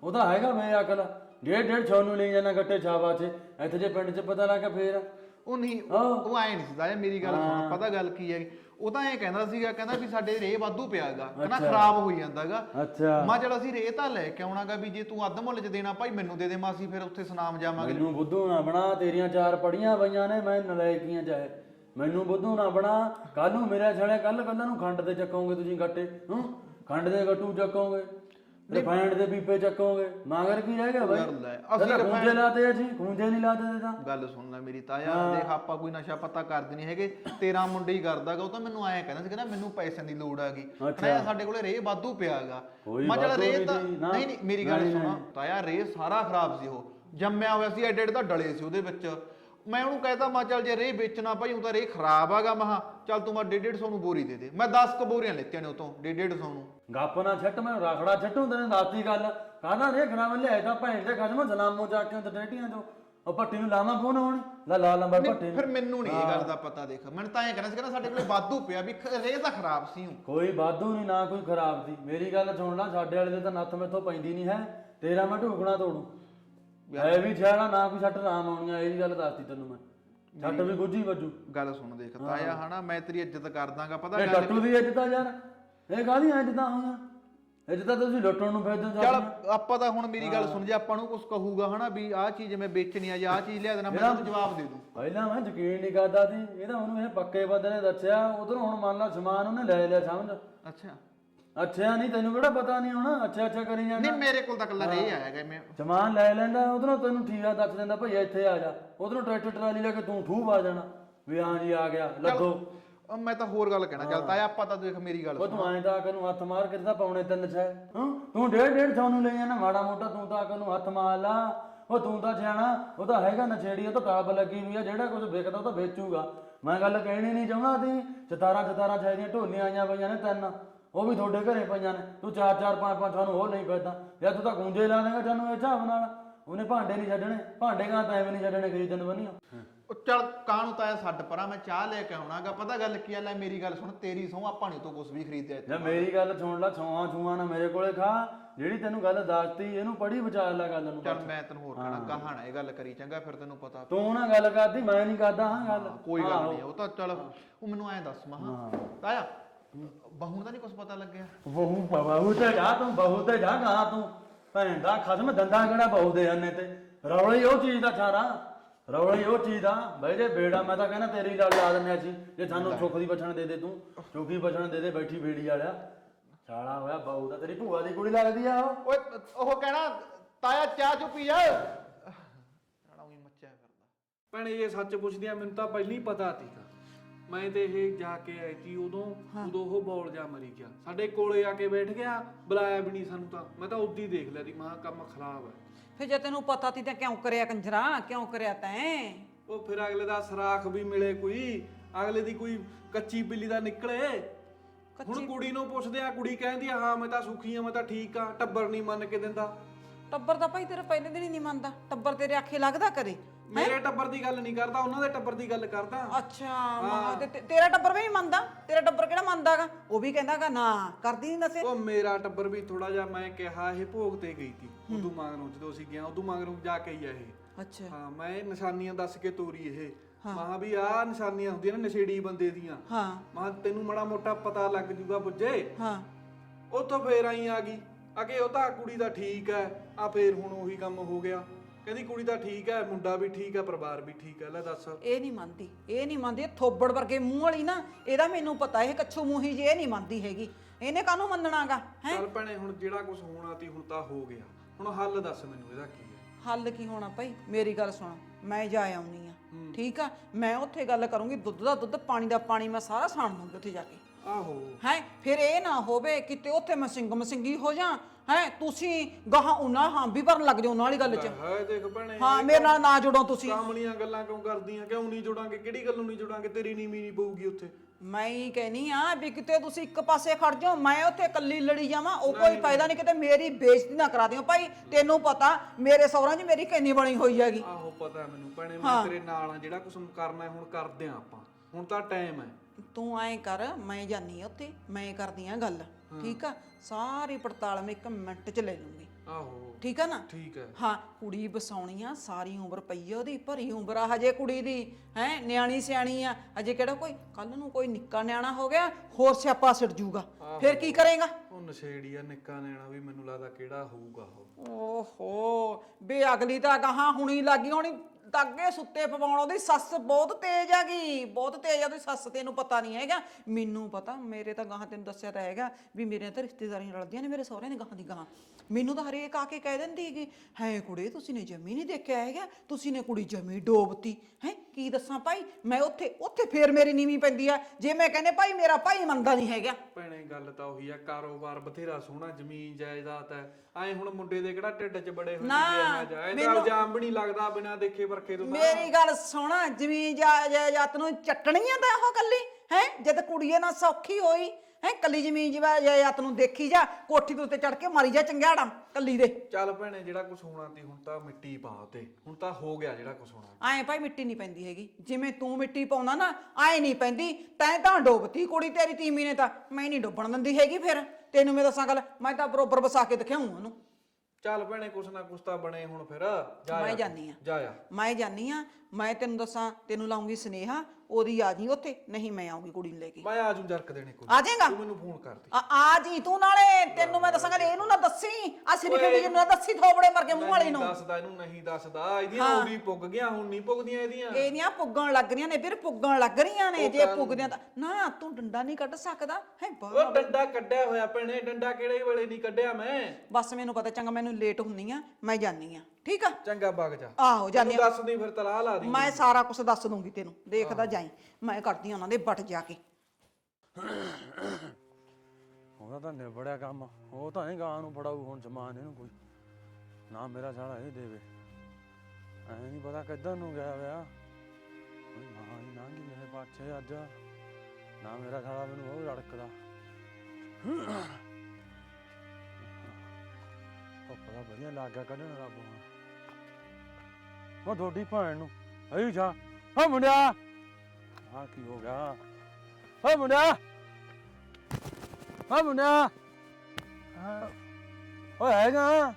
S5: ਉਹਦਾ ਹੈਗਾ ਮੈਂ ਅਕਲ। ਡੇਢ ਡੇਢ ਛੋ ਨੂੰ ਲਈ ਜਾਣਾ ਗੱਟੇ ਛਾਵਾ 'ਚ। ਇੱਥੇ ਜੇ ਪਿੰਡ 'ਚ ਪਤਾ ਲੱਗਾ ਫੇਰ।
S7: ਉਹ ਨਹੀਂ ਉਹ-। ਉਹ ਆਏ ਨਹੀਂ ਸੀ ਤਾਇਆ ਮੇਰੀ ਗੱਲ ਸੁਣ ਪਤਾ ਗੱਲ ਕੀ ਹੈ? ਉਹ ਤਾਂ ਐਂ ਕਹਿੰਦਾ ਸੀਗਾ ਕਹਿੰਦਾ ਵੀ ਸਾਡੇ ਰੇ ਵਾਧੂ ਪਿਆਗਾ ਕਹਿੰਦਾ ਖਰਾਬ ਹੋਈ ਜਾਂਦਾਗਾ।
S5: ਅੱਛਾ।
S7: ਮਾ ਚਲ ਅਸੀਂ ਰੇ ਤਾਂ ਲੈ ਕੇ ਆਉਣਾਗਾ ਵੀ ਜੇ ਤੂੰ ਅੱਧ ਮੁੱਲ ਚ ਦੇਣਾ ਭਾਈ ਮੈਨੂੰ ਦੇ ਦੇ ਮਾਸੀ ਫਿਰ ਉੱਥੇ ਸੁਨਾਮ ਜਾਵਾਂਗੇ।
S5: ਮੈਨੂੰ ਬੁੱਧੂ ਨਾ ਬਣਾ ਤੇਰੀਆਂ ਚਾਰ ਪੜੀਆਂ ਪਈਆਂ ਨੇ ਮੈਂ ਨਲਾਇਕੀਆਂ ਚਾਹੇ ਮੈਨੂੰ ਬੁੱਧੂ ਨਾ ਬਣਾ ਕੱਲ ਨੂੰ ਮੇਰਾ ਛੜੇ ਕੱਲ ਕੱਲ ਨੂੰ ਖੰਡ ਤੇ ਚੱਕੋਗੇ ਤੁਸੀਂ ਗੱਟੇ ਹੂੰ? ਖੰਡ ਦੇ ਗੱਟੂ ਚੱਕੋਗੇ। ਰਿਫਾਈਨਡ ਦੇ ਪੀਪੇ ਚੱਕੋਗੇ। ਮਾਗਰ ਕੀ ਰਹਿ ਗਿਆ ਬਾਈ?
S7: ਯਾਰ ਲੈ,
S5: ਅਸੀਂ
S7: ਅਸੀਂ
S5: ਖੂੰਜੇ
S7: refined-
S5: ਲਾਤੇ ਅਸੀਂ ਖੂੰਜੇ ਨਹੀਂ ਲਾਤੇ ਤੇ ਤਾਂ।
S7: ਗੱਲ ਸੁਣ ਲੈ ਮੇਰੀ ਤਾਇਆ ਦੇਖ ਆਪਾਂ ਕੋਈ ਨਸ਼ਾ ਪਤਾ ਕਰਦੇ ਨਹੀਂ ਹੈਗੇ ਤੇਰਾ ਮੁੰਡਾ ਹੀ ਕਰਦਾਗਾ ਉਹ ਤਾਂ ਮੈਨੂੰ ਐਂ ਕਹਿੰਦਾ ਸੀ ਕਹਿੰਦਾ ਮੈਨੂੰ ਪੈਸਿਆਂ ਦੀ ਲੋੜ ਆ ਗਈ। ਕਹਿੰਦਾ ਸਾਡੇ ਕੋਲੇ ਰੇ ਵਾਧੂ ਪਿਆਗਾ
S5: ਕੋਈ
S7: ਮੈਂ ਚਲ
S5: ਵਾਧੂ
S7: ਰੇ
S5: ਨਹੀਂ
S7: ਤਾਂ
S5: ਜੀ, ਨਾ।
S7: ਨਹੀਂ ਨਹੀਂ ਮੇਰੀ ਗੱਲ
S5: ਨਹੀਂ,
S7: ਸੁਣ। ਤਾਇਆ ਰੇ ਸਾਰਾ ਖਰਾਬ ਸੀ ਉਹ। ਜੰਮਿਆ ਹੋਇਆ ਸੀ ਐਡੇ ਐਡੇ ਦਾ ਡਲੇ ਸੀ ਉਹਦੇ ਵਿੱਚ। ਮੈਂ ਉਹਨੂੰ ਕਹਿਤਾ ਮਾ ਚੱਲ ਜੇ ਰੇ ਵੇਚਣਾ ਭਾਈ ਉਹ ਤਾਂ ਰੇ ਖਰਾਬ ਆਗਾ ਮਹਾ ਚੱਲ ਤੂੰ ਮੈਂ 150 ਨੂੰ ਬੋਰੀ ਦੇ ਦੇ। ਮੈਂ 10 ਕ ਬੋਰੀਆਂ ਲੈਤੀਆਂ ਨੇ ਉਤੋਂ 150 ਨੂੰ।
S5: ਗੱਪ ਨਾ ਛੱਟ ਮੈਂ ਰਖੜਾ ਛੱਟੂ ਤੈਨੂੰ ਦੱਸਦੀ ਗੱਲ। ਕਾਹਦਾ ਰੇ ਖਰਾਬ ਲਿਆਇਆ ਤਾਂ ਭੈਣ ਦੇ ਖਜਮ ਸਲਾਮੋ ਜਾ ਕੇ ਤੇ ਡੇਟੀਆਂ ਤੋਂ। ਉਹ ਪੱਟੀ ਨੂੰ ਲਾਵਾਂ ਫੋਨ ਹੁਣ ਲਾ ਲਾ ਲੰਬਰ ਪੱਟੀ ਨੂੰ।
S7: ਫਿਰ ਮੈਨੂੰ ਨਹੀਂ ਇਹ ਗੱਲ ਦਾ ਪਤਾ ਦੇਖ। ਮੈਨੂੰ ਤਾਂ ਐਂ ਕਹਿੰਦਾ ਸੀ ਕਹਿੰਦਾ ਸਾਡੇ ਕੋਲੇ ਵਾਧੂ ਪਿਆ ਵੀ ਖ- ਰੇ ਤਾਂ ਖਰਾਬ ਸੀ ਉਹ
S5: ਕੋਈ ਵਾਧੂ ਨਹੀਂ ਨਾ ਕੋਈ ਖਰਾਬ ਸੀ। ਮੇਰੀ ਗੱਲ ਸੁਣ ਲੈ ਸਾਡੇ ਵਾਲੇ ਦੇ ਤਾਂ ਨੱਥ ਮੈਥੋਂ ਪੈਂਦੀ ਨਹੀਂ ਹੈ। ਤੇਰਾ ਮੈਂ ਢੂਕਣਾ ਤੋੜੂ। ਹੈ ਵੀ ਛੇੜਾ ਨਾ ਕੋਈ ਛੱਟ ਰਾਮ ਆਉਣੀਆਂ ਇਹ ਗੱਲ ਦੱਸਤੀ ਤੈਨੂੰ ਮੈਂ। ਛੱਟ ਵੀ ਗੁੱਜੀ ਵੱਜੂ।
S7: ਗੱਲ ਸੁਣ ਦੇਖ ਤਾਇਆ ਹਨਾ ਮੈਂ ਤੇਰੀ ਇੱਜ਼ਤ ਕਰਦਾਗਾ ਪਤਾ
S5: ਇਹ
S7: ਗੱਲ
S5: ਟੱਟੂ ਦੀ ਇੱਜ਼ਤ ਆ ਯਾਰ। ਇਹ ਕਾਹਦੀ ਇੱਜ਼ਤ ਆ ਹੋਈਆਂ? ਇੱਜ਼ਤ ਤਾਂ ਤੁਸੀਂ ਲੁੱਟਣ ਨੂੰ ਫਿਰਦੇ ਹੋ
S7: ਚੱਲ ਆਪਾਂ ਤਾਂ ਹੁਣ ਮੇਰੀ ਗੱਲ ਸੁਣ ਜੇ ਆਪਾਂ ਨੂੰ ਕੁਝ ਕਹੂਗਾ ਹਨਾ ਵੀ ਆਹ ਚੀਜ਼ ਮੈਂ ਵੇਚਣੀ ਆ ਜਾਂ ਆਹ ਚੀਜ਼ ਲਿਆ ਦੇਣਾ ਮੈਂ ਤੈਨੂੰ ਜਵਾਬ ਦੇ ਦੂੰ।
S5: ਪਹਿਲਾਂ ਮੈਂ ਯਕੀਨ ਨਹੀਂ ਕਰਦਾ ਸੀ ਇਹਦਾ ਉਹਨੂੰ ਇਹ ਪੱਕੇ ਬੰਦੇ ਨੇ ਦੱਸਿਆ ਉਧਰੋਂ ਹੁਣ ਮੰਨ ਲਾ ਸਮਾਨ ਉਹਨੇ ਲੈ ਲਿਆ ਸਮਝ।
S7: ਅੱਛਾ।
S5: ਅੱਛਾ ਨਹੀਂ ਤੈਨੂੰ ਕਿਹੜਾ ਪਤਾ ਨਹੀਂ ਹੁਣ? ਅੱਛਾ ਅੱਛਾ ਕਰੀ ਜਾਂਦਾ।
S7: ਨਹੀਂ ਮੇਰੇ ਕੋਲ ਤਾਂ ਕੱਲਾ ਇਹ ਆਇਆ ਗਾ ਮੈਂ।
S5: ਸਮਾਨ ਲੈ ਲੈਂਦਾ ਉਧਰੋਂ ਤੈਨੂੰ ਠੀਕ ਦੱਸ ਦਿੰਦਾ ਭਈ ਇੱਥੇ ਆ ਜਾ। ਉਧਰੋਂ ਟਰੈਕਟਰ ਟਰਾਲੀ ਲੈ ਕੇ ਤੂੰ ਠੂਬ ਆ ਜਾਣਾ। ਵੀ ਹਾਂ ਜੀ ਆ ਗਿਆ ਲੱਦੋ।
S7: ਉਹ ਮੈਂ ਤਾਂ ਹੋਰ ਗੱਲ ਕਹਿਣਾ ਚੱਲ ਤਾਇਆ ਆਪਾਂ ਤਾਂ ਦੇਖ ਮੇਰੀ ਗੱਲ
S5: ਉਹ ਤੂੰ ਐਂ ਤਾਂ ਨੂੰ ਹੱਥ ਮਾਰ ਕੇ ਤਾਂ ਪਾਉਣੇ ਤਿੰਨ ਛੇ। ਹਾਂ? ਤੂੰ ਡੇਢ ਡੇਢ ਸੌ ਨੂੰ ਲੈ ਜਾਣਾ ਮਾੜਾ ਮੋਟਾ ਤੂੰ ਤਾਂ ਨੂੰ ਹੱਥ ਮਾਰ ਲਾ। ਉਹ ਤੂੰ ਤਾਂ ਸਿਆਣਾ ਉਹ ਤਾਂ ਹੈਗਾ ਨਛੇੜੀ ਉਹ ਤਾਂ ਕਾਬ ਲੱਗੀ ਹੋਈ ਆ ਜਿਹੜਾ ਕੁਝ ਵੇਚਦਾ ਉਹ ਤਾਂ ਵੇਚੂਗਾ। ਮੈਂ ਗੱਲ ਕਹਿਣੀ ਨਹੀਂ ਚਾਹੁੰਦਾ ਤੀ ਚਤਾਰਾਂ ਚਤਾਰਾਂ ਛੇ ਦੀਆਂ ਢੋਲੀਆਂ ਆਈਆਂ ਪਈਆਂ ਨੇ ਤਿੰਨ। ਉਹ ਵੀ ਤੁਹਾਡੇ ਘਰੇ ਪਈਆਂ ਨੇ। ਤੂੰ ਚਾਰ ਚਾਰ ਪੰਜ ਪੰਜ ਤੁਹਾਨੂੰ ਉਹ ਨਹੀਂ ਫਿਰਦਾ। ਯਾ ਤੂੰ ਤਾਂ ਗੁੰਜੇ ਲਾ ਦੇਗਾ ਤੈਨੂੰ ਇਹ ਹਿਸਾਬ ਨਾਲ ਉਹਨੇ ਭਾਂਡੇ ਨਹੀਂ ਛੱਡਣੇ। ਭਾਂਡੇ ਕਾਂ ਤਾਂ ਐਵੇਂ ਨਹੀਂ ਛੱਡਣੇ ਖਰੀਦਣ ਬੰਨਿਓ।
S7: ਉਹ ਚੱਲ ਕਾਹਨੂੰ ਤਾਇਆ ਛੱਡ ਪਰਾਂ ਮੈਂ ਚਾਹ ਲੈ ਕੇ ਆਉਣਾਗਾ ਪਤਾ ਗੱਲ ਕੀ ਆ ਲੈ ਮੇਰੀ ਗੱਲ ਸੁਣ ਤੇਰੀ ਸਹੁੰ ਆਪਾਂ ਨਹੀਂ ਤੋਂ ਕੁਝ ਵੀ ਖਰੀਦਿਆ ਇੱਥੇ।
S5: ਜੇ ਮੇਰੀ ਗੱਲ ਸੁਣ ਲੈ ਛੋਆਂ ਛੂਆਂ ਨਾ ਮੇਰੇ ਕੋਲੇ ਖਾ। ਜਿਹੜੀ ਤੈਨੂੰ ਗੱਲ ਦੱਸਤੀ ਇਹਨੂੰ ਪੜੀ ਵਿਚਾਰ ਲੈ ਗੱਲ ਨੂੰ।
S7: ਚੱਲ ਮੈਂ ਤੈਨੂੰ ਹੋਰ ਕਹਿਣਾ ਕਹਾਣਾ ਇਹ ਗੱਲ ਕਰੀ ਚੰਗਾ ਫਿਰ ਤੈਨੂੰ ਪਤਾ।
S5: ਤੂੰ ਨਾ ਗੱਲ ਕਰਦੀ ਮੈਂ ਨਹੀਂ ਕਰਦਾ ਹਾਂ ਗੱਲ।
S7: ਕੋਈ ਗੱਲ। ਨਹੀਂ ਉਹ ਤਾਂ ਚੱਲ ਉਹ ਮੈਨੂੰ ਐਂ ਦੱਸ ਮਹਾ ਤਾਇਆ ਬਹੂ ਦਾ ਨਹੀਂ ਕੁਝ ਪਤਾ ਲੱਗਿਆ?
S5: ਬਹੂ ਬਹੂ ਤੇ ਜਾ ਤੂੰ ਬਹੂ ਤੇ ਜਾ ਗਾ ਤੂੰ। ਭੈਣ ਦਾ ਖਸਮ ਦੰਦਾ ਕਿਹੜਾ ਬਹੂ ਦੇ ਅੰਨੇ ਤੇ? ਰੌਲੇ ਉਹ ਚੀਜ਼ ਦਾ ਛਾਰਾ ਰੌਲੇ ਉਹ ਚੀਜ਼ ਦਾ। ਬਈ ਜੇ ਬੇੜਾ ਮੈਂ ਤਾਂ ਕਹਿੰਦਾ ਤੇਰੀ ਲੜ ਲਾ ਦਿੰਦੇ ਅਸੀਂ ਜੇ ਸਾਨੂੰ ਸੁੱਖ ਦੀ ਬਚਣ ਦੇ ਦੇ ਤੂੰ ਚੁੱਕੀ ਬਚਣ ਦੇ ਦੇ ਬੈਠੀ ਬੇੜੀ ਵਾਲਿਆ। ਛਾਲਾ ਹੋਇਆ ਬਹੂ ਦਾ ਤੇਰੀ ਭੂਆ ਦੀ ਕੁੜੀ ਲੱਗਦੀ ਆ ਉਹ।
S7: ਓਏ ਉਹ ਕਹਿਣਾ ਤਾਇਆ ਚਾਹ ਚੁ ਪੀ ਜਾ ਰਾਣਾ ਉਹੀ ਮੱਚਿਆ ਕਰਦਾ
S6: ਭੈਣੇ ਇਹ ਸੱਚ ਪੁੱਛਦੀ ਆ ਮੈਨੂੰ ਤਾਂ ਪਹਿਲਾਂ ਹੀ ਪਤਾ ਸੀਗਾ। ਮੈਂ ਤੇ ਇਹ ਜਾ ਕੇ ਆਈ ਸੀ ਉਦੋਂ ਉਦੋਂ ਉਹ ਬੌਲ ਜਾ ਮਰੀ ਗਿਆ। ਸਾਡੇ ਕੋਲੇ ਆ ਕੇ ਬੈਠ ਗਿਆ ਬੁਲਾਇਆ ਵੀ ਨਹੀਂ ਸਾਨੂੰ ਤਾਂ। ਮੈਂ ਤਾਂ ਉਦੋਂ ਹੀ ਦੇਖ ਲਿਆ ਦੀ ਮਾਂ ਕੰਮ ਖਰਾਬ ਹੈ
S3: ਫਿਰ ਜੇ ਤੈਨੂੰ ਪਤਾ ਤੀ ਤਾਂ ਕਿਉਂ ਕਰਿਆ ਕੰਜਰਾ? ਕਿਉਂ ਕਰਿਆ ਤੈਂ?
S6: ਉਹ ਫਿਰ ਅਗਲੇ ਦਾ ਸਰਾਖ ਵੀ ਮਿਲੇ ਕੋਈ ਅਗਲੇ ਦੀ ਕੋਈ ਕੱਚੀ ਬਿੱਲੀ ਦਾ ਨਿਕਲੇ। ਹੁਣ ਕੁੜੀ ਨੂੰ ਪੁੱਛਦੇ ਆ ਕੁੜੀ ਕਹਿੰਦੀ ਆ ਹਾਂ ਮੈਂ ਤਾਂ ਸੁਖੀ ਆ ਮੈਂ ਤਾਂ ਠੀਕ ਆ ਟੱਬਰ ਨਹੀਂ ਮੰਨ ਕੇ ਦਿੰਦਾ।
S3: ਟੱਬਰ ਤਾਂ ਭਾਈ ਤੇਰਾ ਪਹਿਲੇ ਦਿਨ ਹੀ ਨਹੀਂ ਮੰਨਦਾ। ਟੱਬਰ ਤੇਰੇ ਆਖੇ ਲੱਗਦਾ ਕਰੇ
S6: ਮੇਰੇ ਟੱਬਰ ਦੀ ਗੱਲ ਨਹੀਂ ਕਰਦਾ ਉਹਨਾਂ ਦੇ ਟੱਬਰ ਦੀ ਗੱਲ ਕਰਦਾ।
S3: ਅੱਛਾ ਮਹਾ ਤੇ ਤੇ- ਤੇਰਾ ਟੱਬਰ ਵੀ ਨਹੀਂ ਮੰਨਦਾ? ਤੇਰਾ ਟੱਬਰ ਕਿਹੜਾ ਮੰਨਦਾਗਾ? ਉਹ ਵੀ ਕਹਿੰਦਾਗਾ ਨਾ ਕਰਦੀ ਨਹੀਂ ਦੱਸੇ।
S6: ਉਹ ਮੇਰਾ ਟੱਬਰ ਵੀ ਥੋੜਾ ਜਿਹਾ ਮੈਂ ਕਿਹਾ ਇਹ ਭੋਗ ਤੇ ਗਈ ਸੀ। ਉਦੋਂ ਮੰਗਰੋਂ ਜਦੋਂ ਅਸੀਂ ਗਿਆ ਉਦੋਂ ਮੰਗਰੋਂ ਜਾ ਕੇ ਹੀ ਆ ਇਹ।
S3: ਅੱਛਾ।
S6: ਹਾਂ ਮੈਂ ਇਹ ਨਿਸ਼ਾਨੀਆਂ ਦੱਸ ਕੇ ਤੋਰੀ ਇਹ। ਮਹਾ ਵੀ ਆਹ ਨਿਸ਼ਾਨੀਆਂ ਹੁੰਦੀਆਂ ਨੇ ਨਸ਼ੇੜੀ ਬੰਦੇ ਦੀਆਂ।
S3: ਹਾਂ।
S6: ਮਹਾ ਤੈਨੂੰ ਮੜਾ ਮੋਟਾ ਪਤਾ ਲੱਗ ਜੂਗਾ ਬੁੱਝੇ।
S3: ਹਾਂ।
S6: ਉੱਥੋਂ ਫੇਰ ਆਈ ਆ ਗਈ। ਅਗੇ ਉਹ ਤਾਂ ਕੁੜੀ ਦਾ ਠੀਕ ਹੈ। ਆ ਫੇਰ ਹੁਣ ਉਹੀ ਕੰਮ ਹੋ ਗਿਆ। ਕਹਿੰਦੀ ਕੁੜੀ ਦਾ ਠੀਕ ਹੈ ਮੁੰਡਾ ਵੀ ਠੀਕ ਹੈ ਪਰਿਵਾਰ ਵੀ ਠੀਕ ਹੈ ਲੈ ਦੱਸ।
S3: ਇਹ ਨਹੀਂ ਮੰਨਦੀ ਇਹ ਨਹੀਂ ਮੰਨਦੀ ਇਹ ਥੋਬੜ ਵਰਗੇ ਮੂੰਹ ਵਾਲੀ ਨਾ ਇਹਦਾ ਮੈਨੂੰ ਪਤਾ ਇਹ ਕੱਛੂ ਮੂੰਹੀ ਜੇ ਇਹ ਨਹੀਂ ਮੰਨਦੀ ਹੈਗੀ। ਇਹਨੇ ਕਾਹਨੂੰ ਮੰਨਣਾਗਾ ਹੈ?
S6: ਚੱਲ ਭੈਣੇ ਹੁਣ ਜਿਹੜਾ ਕੁਝ ਹੋਣਾ ਤੀ ਹੁਣ ਤਾਂ ਹੋ ਗਿਆ। ਹੁਣ ਹੱਲ ਦੱਸ ਮੈਨੂੰ ਇਹਦਾ ਕੀ ਹੈ।
S3: ਹੱਲ ਕੀ ਹੋਣਾ ਭਾਈ? ਮੇਰੀ ਗੱਲ ਸੁਣ ਮੈਂ ਜਾ ਆਉਣੀ ਆ ਠੀਕ ਆ? ਮੈਂ ਉੱਥੇ ਗੱਲ ਕਰੂੰਗੀ ਦੁੱਧ ਦਾ ਦੁੱਧ ਪਾਣੀ ਦਾ ਪਾਣੀ ਮੈਂ ਸਾਰਾ ਸਾਣ ਦੂੰਗੀ ਉੱਥੇ ਜਾ ਕੇ।
S6: ਆਹੋ।
S3: ਹੈ ਫਿਰ ਇਹ ਨਾ ਹੋਵੇ ਕਿਤੇ ਉੱਥੇ ਮਸਿੰਗ ਮਸਿੰਗੀ ਹੋ ਜਾ ਹੈ ਤੁਸੀਂ ਗਾਹਾਂ ਉਹਨਾਂ ਹਾਂ ਵੀ ਭਰਨ ਲੱਗ ਜਾਓ ਉਹਨਾਂ ਵਾਲੀ ਗੱਲ 'ਚ।
S6: ਹੈ ਦੇਖ ਭੈਣੇ
S3: ਹਾਂ ਮੇਰੇ ਨਾਲ ਨਾ ਜੁੜੋ ਤੁਸੀਂ।
S6: ਕਾਮਲੀਆਂ ਗੱਲਾਂ ਕਿਉਂ ਕਰਦੀਆਂ ਕਿਉਂ ਨਹੀਂ ਜੁੜਾਂਗੇ ਕਿਹੜੀ ਗੱਲ ਨੂੰ ਨਹੀਂ ਜੁੜਾਂਗੇ ਤੇਰੀ ਨੀਵੀਂ ਨਹੀਂ ਪਊਗੀ ਉੱਥੇ।
S3: ਮੈਂ ਹੀ ਕਹਿਨੀ ਆ ਵੀ ਕਿਤੇ ਤੁਸੀਂ ਇੱਕ ਪਾਸੇ ਖੜ ਜਾਓ ਮੈਂ ਉੱਥੇ ਇਕੱਲੀ ਲੜੀ ਜਾਵਾਂ ਉਹ ਕੋਈ ਫਾਇਦਾ ਨਹੀਂ ਕਿਤੇ ਮੇਰੀ ਬੇਇੱਜ਼ਤੀ ਨਾ ਕਰਾ ਦਿਓ। ਭਾਈ ਤੈਨੂੰ ਪਤਾ ਮੇਰੇ ਸਹੁਰਾਂ 'ਚ ਮੇਰੀ ਕਿੰਨੀ ਬਣੀ ਹੋਈ ਹੈਗੀ।
S6: ਆਹੋ ਪਤਾ ਮੈਨੂੰ ਭੈਣੇ ਮੈਂ ਤੇਰੇ ਨਾਲ ਆ ਜਿਹੜਾ ਕੁਝ ਕਰਨਾ ਹੈ ਹੁਣ ਕਰਦੇ ਆ ਆਪਾਂ। ਹੁਣ ਤਾਂ ਟਾਈਮ ਹੈ।
S3: ਤੂੰ ਐਂ ਕਰ ਮੈਂ ਜਾਨੀ ਆ ਉੱਥੇ ਮੈਂ ਕਰਦੀ ਆ ਗੱਲ ਠੀਕ ਆ? ਸਾਰੀ ਪੜਤਾਲ ਮੈਂ ਇੱਕ ਮਿੰਟ 'ਚ ਲੈ ਲੂੰਗੀ
S6: ਆਹੋ।
S3: ਠੀਕ ਆ ਨਾ?
S6: ਠੀਕ ਹੈ
S3: ਹਾਂ ਕੁੜੀ ਬਸਾਉਣੀ ਆ ਸਾਰੀ ਉਮਰ ਪਈ ਆ ਉਹਦੀ ਭਰੀ ਉਮਰ ਆ ਹਜੇ ਕੁੜੀ ਦੀ। ਹੈ ਨਿਆਣੀ ਸਿਆਣੀ ਆ। ਅਜੇ ਕਿਹੜਾ ਕੋਈ ਕੱਲ ਨੂੰ ਕੋਈ ਨਿੱਕਾ ਨਿਆਣਾ ਹੋ ਗਿਆ ਹੋਰ ਸਿਆਪਾ ਸਿੱਟ ਜੂਗਾ। ਫਿਰ ਕੀ ਕਰੇਗਾ?
S6: ਉਹ ਨਸ਼ੇੜੀ ਆ ਨਿੱਕਾ ਨੈਣਾ ਵੀ ਮੈਨੂੰ ਲੱਗਦਾ ਕਿਹੜਾ ਹੋਊਗਾ ਉਹ।
S3: ਓਹੋ ਬੇ ਅਗਲੀ ਤਾਂ ਗਾਹਾਂ ਹੁਣੀ ਲੱਗੀ ਹੋਣੀ ਤਾਗੇ ਸੁੱਤੇ ਪਵਾਉਣ ਉਹਦੀ ਸੱਸ ਬਹੁਤ ਤੇਜ਼ ਹੈਗੀ ਬਹੁਤ ਤੇਜ਼ ਆ ਉਹਦੀ ਸੱਸ ਤੈਨੂੰ ਪਤਾ ਨਹੀਂ ਹੈਗਾ। ਮੈਨੂੰ ਪਤਾ ਮੇਰੇ ਤਾਂ ਗਾਹਾਂ ਤੈਨੂੰ ਦੱਸਿਆ ਤਾਂ ਹੈਗਾ ਵੀ ਮੇਰੇ ਤਾਂ ਰਿਸ਼ਤੇਦਾਰੀਆਂ ਰਲਦੀਆਂ ਨੇ ਮੇਰੇ ਸਹੁਰੇ ਨੇ ਗਾਹਾਂ ਦੀ ਗਾਹਾਂ ਮੈਨੂੰ ਤਾਂ ਹਰੇਕ ਆ ਕੇ ਕਹਿ ਦਿੰਦੀ ਹੈਗੀ ਹੈ ਕੁੜੇ ਤੁਸੀਂ ਨੇ ਜਮੀ ਨਹੀਂ ਦੇਖਿਆ ਹੈਗਾ ਤੁਸੀਂ ਨੇ ਕੁੜੀ ਜਮੀ ਡੋਬਤੀ ਹੈ ਕੀ ਦੱਸਾਂ ਭਾਈ ਮੈਂ ਉੱਥੇ ਉੱਥੇ ਫੇਰ ਮੇਰੀ ਨੀਵੀਂ ਪੈਂਦੀ ਆ ਜੇ ਮੈਂ ਕਹਿੰਦੇ ਭਾਈ ਮੇਰਾ ਭਾਈ ਮੰਨਦਾ ਨਹੀਂ ਹੈਗਾ।
S6: ਭੈਣੇ ਗੱਲ ਤਾਂ ਉਹੀ ਆ ਕਾਰੋਬਾਰ ਬਥੇਰਾ ਸੋਹਣਾ ਜ਼ਮੀਨ ਜਾਇਦਾਦ ਹੈ ਐ ਹੁਣ ਮੁੰਡੇ ਦੇ ਕਿਹੜਾ ਢਿੱਡ 'ਚ ਬੜੇ ਹੋਏ
S3: ਨਾ,
S6: ਨੇ
S3: ਮੈਨੂੰ-
S6: ਇਲਜ਼ਾਮ ਵੀ ਨਹੀਂ ਲੱਗਦਾ ਬਿਨਾਂ ਦੇਖੇ ਪਰਖੇ ਤੋਂ ਤਾਂ।
S3: ਮੇਰੀ ਗੱਲ ਸੁਣ ਜ਼ਮੀਨ ਜਾਇਦਾਦ ਨੂੰ ਚੱਟਣੀਆਂ ਤਾਂ ਉਹ ਕੱਲੀ ਹੈ ਜਦ ਕੁੜੀਏ ਨਾਲ ਸੌਖੀ ਹੋਈ ਹੈ ਕੱਲੀ ਜ਼ਮੀਨ ਜਾਇਦਾਦ ਨੂੰ ਦੇਖੀ ਜਾ ਕੋਠੀ ਦੇ ਉੱਤੇ ਚੜ ਕੇ ਮਾਰੀ ਜਾ ਚੰਗਿਆੜਾ ਕੱਲੀ ਦੇ।
S6: ਚੱਲ ਭੈਣੇ ਜਿਹੜਾ ਕੁਝ ਹੋਣਾ ਤੀ ਹੁਣ ਤਾਂ ਮਿੱਟੀ ਪਾ ਤੇ ਹੁਣ ਤਾਂ ਹੋ ਗਿਆ ਜਿਹੜਾ ਕੁਝ ਹੋਣਾ।
S3: ਐਂ ਭਾਈ ਮਿੱਟੀ ਨਹੀਂ ਪੈਂਦੀ ਹੈਗੀ। ਜਿਵੇਂ ਤੂੰ ਮਿੱਟੀ ਪਾਉਂਦਾ ਨਾ ਐਂ ਨਹੀਂ ਪੈਂਦੀ। ਤੈਂ ਤਾਂ ਡੋਬਤੀ ਕੁੜੀ ਤੇਰੀ ਤੀਮੀ ਨੇ ਤਾਂ। ਮੈਂ ਨਹੀਂ ਡੁੱਬਣ ਦਿੰਦੀ ਹੈਗੀ ਫਿਰ। ਤੈਨੂੰ ਮੈਂ ਦੱਸਾਂ ਗੱਲ ਮੈਂ ਤਾਂ ਬਰੋਬਰ ਵਸਾ ਕੇ ਦਿਖਾਉਂ ਉਹਨੂੰ।
S6: ਚੱਲ ਭੈਣੇ ਕੁਛ ਨਾ ਕੁਛ ਤਾਂ ਬਣੇ ਹੁਣ ਫਿਰ। ਜਾ
S3: ਮੈਂ
S6: ਆ।
S3: ਜਾਨੀ ਆ।
S6: ਜਾ ਆ।
S3: ਮੈਂ ਜਾਨੀ ਆ। ਮੈਂ ਤੈਨੂੰ ਦੱਸਾਂ ਤੈਨੂੰ ਲਾਉਂਗੀ ਸਨੇਹਾ। ਉਹਦੀ ਆ ਜੀ ਉੱਥੇ ਨਹੀਂ ਮੈਂ ਆਉਂਗੀ ਕੁੜੀ ਨੂੰ ਲੈ ਕੇ।
S6: ਮੈਂ ਆ ਜੂ ਜਰਕ ਦੇਣੇ ਕੋਈ
S3: ਆ ਜਾਏਗਾ?
S6: ਤੂੰ ਮੈਨੂੰ ਫੋਨ ਕਰ ਦੇ
S3: ਆ ਆ ਜੀ ਤੂੰ ਨਾਲੇ ਤੈਨੂੰ ਮੈਂ ਦੱਸਾਂਗਾ ਇਹਨੂੰ ਨਾ ਦੱਸੀ ਆ ਸਿਰਕੇ ਵੀ ਨਾ ਦੱਸੀ ਥੋਬੜੇ ਮਰ ਕੇ ਮੂੰਹ ਵਾਲੀ ਨੂੰ।
S6: ਦੱਸਦਾ ਇਹਨੂੰ ਨਹੀਂ ਦੱਸਦਾ। ਇਹਦੀਆਂ ਉਡੀ ਪੁੱਗ ਗਿਆ ਹੁਣ ਨਹੀਂ ਪੁੱਗਦੀਆਂ ਇਹਦੀਆਂ।
S3: ਇਹਦੀਆਂ ਪੁੱਗਣ ਲੱਗ ਰਹੀਆਂ ਨੇ ਵੀਰ ਪੁੱਗਣ ਲੱਗ ਰਹੀਆਂ ਨੇ ਜੇ ਪੁੱਗਦੀਆਂ ਤਾਂ। ਨਾ ਤੂੰ ਡੰਡਾ ਨਹੀਂ ਕੱਢ ਸਕਦਾ। ਹੈ
S6: ਉਹ ਡੰਡਾ ਕੱਢਿਆ ਹੋਇਆ ਭੈਣੇ ਡੰਡਾ ਕਿਹੜੇ ਵੇਲੇ ਨਹੀਂ ਕੱਢਿਆ ਮੈਂ?
S3: ਬਸ ਮੈਨੂੰ ਪਤਾ ਚੰਗਾ ਮੈਨੂੰ ਲੇਟ ਹੁੰਨੀ ਆ ਮੈਂ ਜਾਨੀ ਆ। ਠੀਕ ਆ?
S6: ਚੰਗਾ ਵਗ ਜਾ।
S3: ਆਹੋ ਜਾਨੀ
S6: ਤੈਨੂੰ
S3: ਆ।
S6: ਦੱਸਦੀ ਫਿਰ ਤਲਾਹ ਲਾ ਦੀ।
S3: ਮੈਂ ਸਾਰਾ ਕੁਝ ਦੱਸ ਦੂੰਗੀ ਤੈਨੂੰ ਦੇਖਦਾ ਜਾਈ। ਮੈਂ ਕਰਦੀ ਉਹਨਾਂ ਦੇ ਵੱਟ ਜਾ ਕੇ।
S5: ਉਹਦਾ ਤਾਂ ਨਿਬੜਿਆ ਕੰਮ। ਉਹ ਤਾਂ ਇਹ ਗਾਂ ਨੂੰ ਫੜਾਊ ਹੁਣ ਜ਼ਮਾਨ ਇਹਨੂੰ ਕੋਈ। ਨਾ ਮੇਰਾ ਸਾਲਾ ਇਹ ਦੇਵੇ। ਐ ਨਹੀਂ ਪਤਾ ਕਿੱਧਰ ਨੂੰ ਗਿਆ ਵਿਆ ਕੋਈ ਮਾਂ ਹੀ ਨਾਂਗੀ ਮੇਰੇ ਪਾਛੇ ਅੱਜ। ਨਾ ਮੇਰਾ ਸਾਲਾ ਮੈਨੂੰ ਉਹ ਲੜਕਦਾ ਧੁੱਪ ਵਧੀਆ ਲੱਗ ਗਿਆ ਕੱਢਣ ਰੱਬ ਹੁਣ ਉਹ ਤੁਹਾਡੀ ਭੈਣ ਨੂੰ। ਅਈ ਜਾ। ਓ ਮੁੰਡਿਆ! ਆ ਕੀ ਹੋ ਗਿਆ? ਓ ਮੁੰਡਿਆ ਓ ਮੁੰਡਿਆ ਓ ਹੈਗਾ?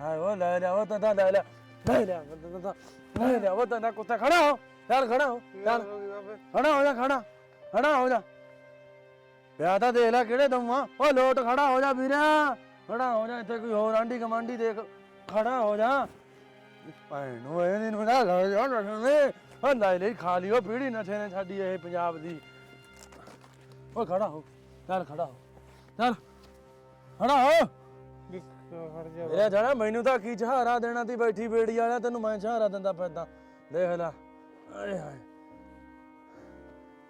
S5: ਹਾਂ ਉਹ ਲੈ ਲਿਆ ਉਹ ਤਾਂ ਤਾਂ ਲੈ ਲਿਆ। ਲੈ ਲਿਆ ਉਹ ਤਾਂ ਲੈ ਲਿਆ। ਉਹ ਤਾਂ ਨਾ ਕੁੱਤਾ ਖੜਾ ਹੋ। ਚੱਲ ਖੜਾ ਹੋ ਚੱਲ। ਖੜਾ ਹੋ ਜਾ ਖੜਾ। ਖੜਾ ਹੋ ਜਾ। ਪਿਆ ਤਾਂ ਦੇਖ ਲੈ ਕਿਹੜੇ ਦਮ ਓ ਲੋਟ ਖੜਾ ਹੋ ਜਾ ਵੀਰਾ। ਖੜਾ ਹੋ ਜਾ ਇੱਥੇ ਕੋਈ ਹੋਰ ਆਂਢੀ ਕਮਾਂਡੀ ਦੇਖ। ਖੜਾ ਹੋ ਜਾ। ਭੈਣ ਨੂੰ ਨਹੀਂ ਨਾ ਲੈ ਜਾ ਨਸ਼ੇ ਓ ਲੈ ਲਈ ਖਾ ਲਿਓ ਪੀੜੀ ਨਸ਼ੇ ਨੇ ਸਾਡੀ ਇਹ ਪੰਜਾਬ ਦੀ। ਓ ਖੜਾ ਹੋ ਚੱਲ ਖੜਾ ਹੋ ਚੱਲ। ਖੜਾ ਹੋ।
S1: ਜਾ
S5: ਇਹ ਜਣਾ ਮੈਨੂੰ ਤਾਂ ਕੀ ਸਹਾਰਾ ਦੇਣਾ ਤੀ ਬੈਠੀ ਬੇੜੀ ਵਾਲਾ ਤੈਨੂੰ ਮੈਂ ਸਹਾਰਾ ਦਿੰਦਾ ਪੈਦਾ ਦੇਖ ਲੈ ਆਏ ਹਾਏ।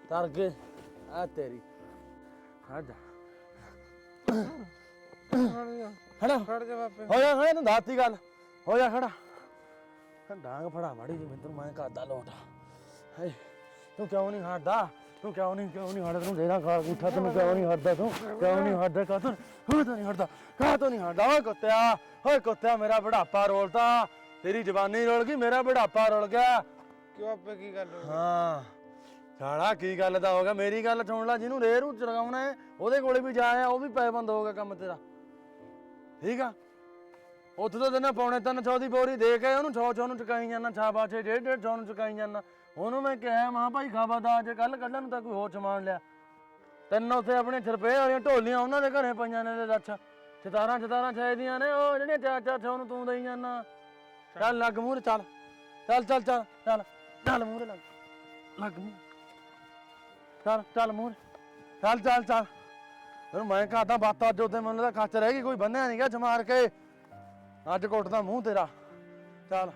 S5: ਤਰ ਕੇ ਆ ਤੇਰੀ। ਆ ਜਾ। ਖੜਾ ਹੋ।
S1: ਖੜ। ਜਾ
S5: ਹੋ ਖੜਾ ਤੂੰ ਦਾਤੀ ਗੱਲ। ਹੋ ਜਾ ਖੜਾ। ਹਾਂ, ਡਾਂਗ ਫੜਾ ਮਾੜੀ ਜੀ ਮੈਨੂੰ ਮੈਂ ਕਰਦਾ ਲੋਟ ਹਾਏ ਤੂੰ ਕਿਉਂ ਨਹੀਂ ਹਟਦਾ? ਤੂੰ ਕਿਉਂ ਨਹੀਂ ਕਿਉਂ ਨਹੀਂ ਹਟਦਾ? ਤੂੰ ਜਿਹੜਾ ਖਾਲ ਗੁੱਠਾ ਤੈਨੂੰ ਕਿਉਂ ਨਹੀਂ ਹਟਦਾ ਤੂੰ? ਕਿਉਂ ਨਹੀਂ ਹਟਦਾ ਕਾ ਤੂੰ ਹੋ ਤਾਂ ਨਹੀਂ ਹਟਦਾ? ਕਾ ਤੂੰ ਨਹੀਂ ਹਟਦਾ? ਓਏ ਕੁੱਤਿਆ ਓਏ ਕੁੱਤਿਆ ਮੇਰਾ ਬੁਢਾਪਾ ਰੋਲਤਾ ਤੇਰੀ ਜਵਾਨੀ ਰੋਲ ਗਈ ਮੇਰਾ ਬੁਢਾਪਾ ਰੋਲ ਗਿਆ।
S1: ਕਿਉਂ ਆਪੇ ਕੀ ਗੱਲ ਹੋ ਗਈ?
S5: ਹਾਂ। ਸਾਲਾ ਕੀ ਗੱਲ ਦਾ ਹੋ ਗਿਆ? ਮੇਰੀ ਗੱਲ ਸੁਣ ਲੈ ਜਿਹਨੂੰ ਰੇਰੂ ਹੈ ਉਹਦੇ ਕੋਲੇ ਵੀ ਜਾਇਆ ਉਹ ਵੀ ਪੈਬੰਦ ਹੋ ਗਿਆ ਕੰਮ ਤੇਰਾ। ਠੀਕ ਆ? ਉੱਥੇ ਤਾਂ ਤੈਨੂੰ ਪੌਣੇ ਤਿੰਨ ਸੌ ਦੀ ਬੋਰੀ ਦੇ ਕੇ ਉਹਨੂੰ 100 100 ਨੂੰ ਚੁਕਾਈ ਜਾਂਦਾ, ਛਾਬਾ ਛੇ, ਡੇਢ ਡੇਢ ਸੌ ਨੂੰ ਚੁਕਾਈ ਜਾਂਦਾ। ਉਹਨੂੰ ਮੈਂ ਕਿਹਾ, ਮਾਂ ਭਾਈ ਖਾਵਾ ਦਾ ਅੱਜ ਕੱਲ ਕੱਢਣ ਨੂੰ ਤਾਂ ਕੋਈ ਹੋਰ ਸਮਾਨ ਲਿਆ। ਤਿੰਨ ਉੱਥੇ ਆਪਣੇ ਛਰਪੇ ਵਾਲੀਆਂ ਢੋਲੀਆਂ ਉਹਨਾਂ ਦੇ ਘਰੇ ਪਈਆਂ ਨੇ ਤੇ ਦੱਸ ਚਤਾਰਾਂ ਚਤਾਰਾਂ ਚਾਹੀਦੀਆਂ ਨੇ, ਉਹ ਜਿਹੜੀਆਂ ਚਾਰ ਚਾਰ ਸੌ ਨੂੰ ਤੂੰ ਦੇਈ ਜਾਂਦਾ। ਚੱਲ ਲੱਗ ਮੂਹਰੇ, ਚੱਲ। ਚੱਲ ਚੱਲ ਚੱਲ ਚੱਲ ਚੱਲ ਮੂਹਰੇ ਲੱਗ। ਲੱਗ ਮੂਹਰੇ। ਚੱਲ ਚੱਲ ਮੂਹਰੇ। ਚੱਲ ਚੱਲ ਚੱਲ। ਤੈਨੂੰ ਮੈਂ ਕਹਤਾ, ਬਾਤਾਂ ਅੱਜ ਉੱਤੇ ਮੈਨੂੰ ਤਾਂ ਖੱਚ ਰਹਿ ਗਈ, ਕੋਈ ਬੰਨਿਆ ਨਹੀਂ ਗਿਆ ਜਮਾਰ ਕੇ। ਅੱਜ ਘੁੱਟਦਾ ਮੂੰਹ ਤੇਰਾ। ਚੱਲ।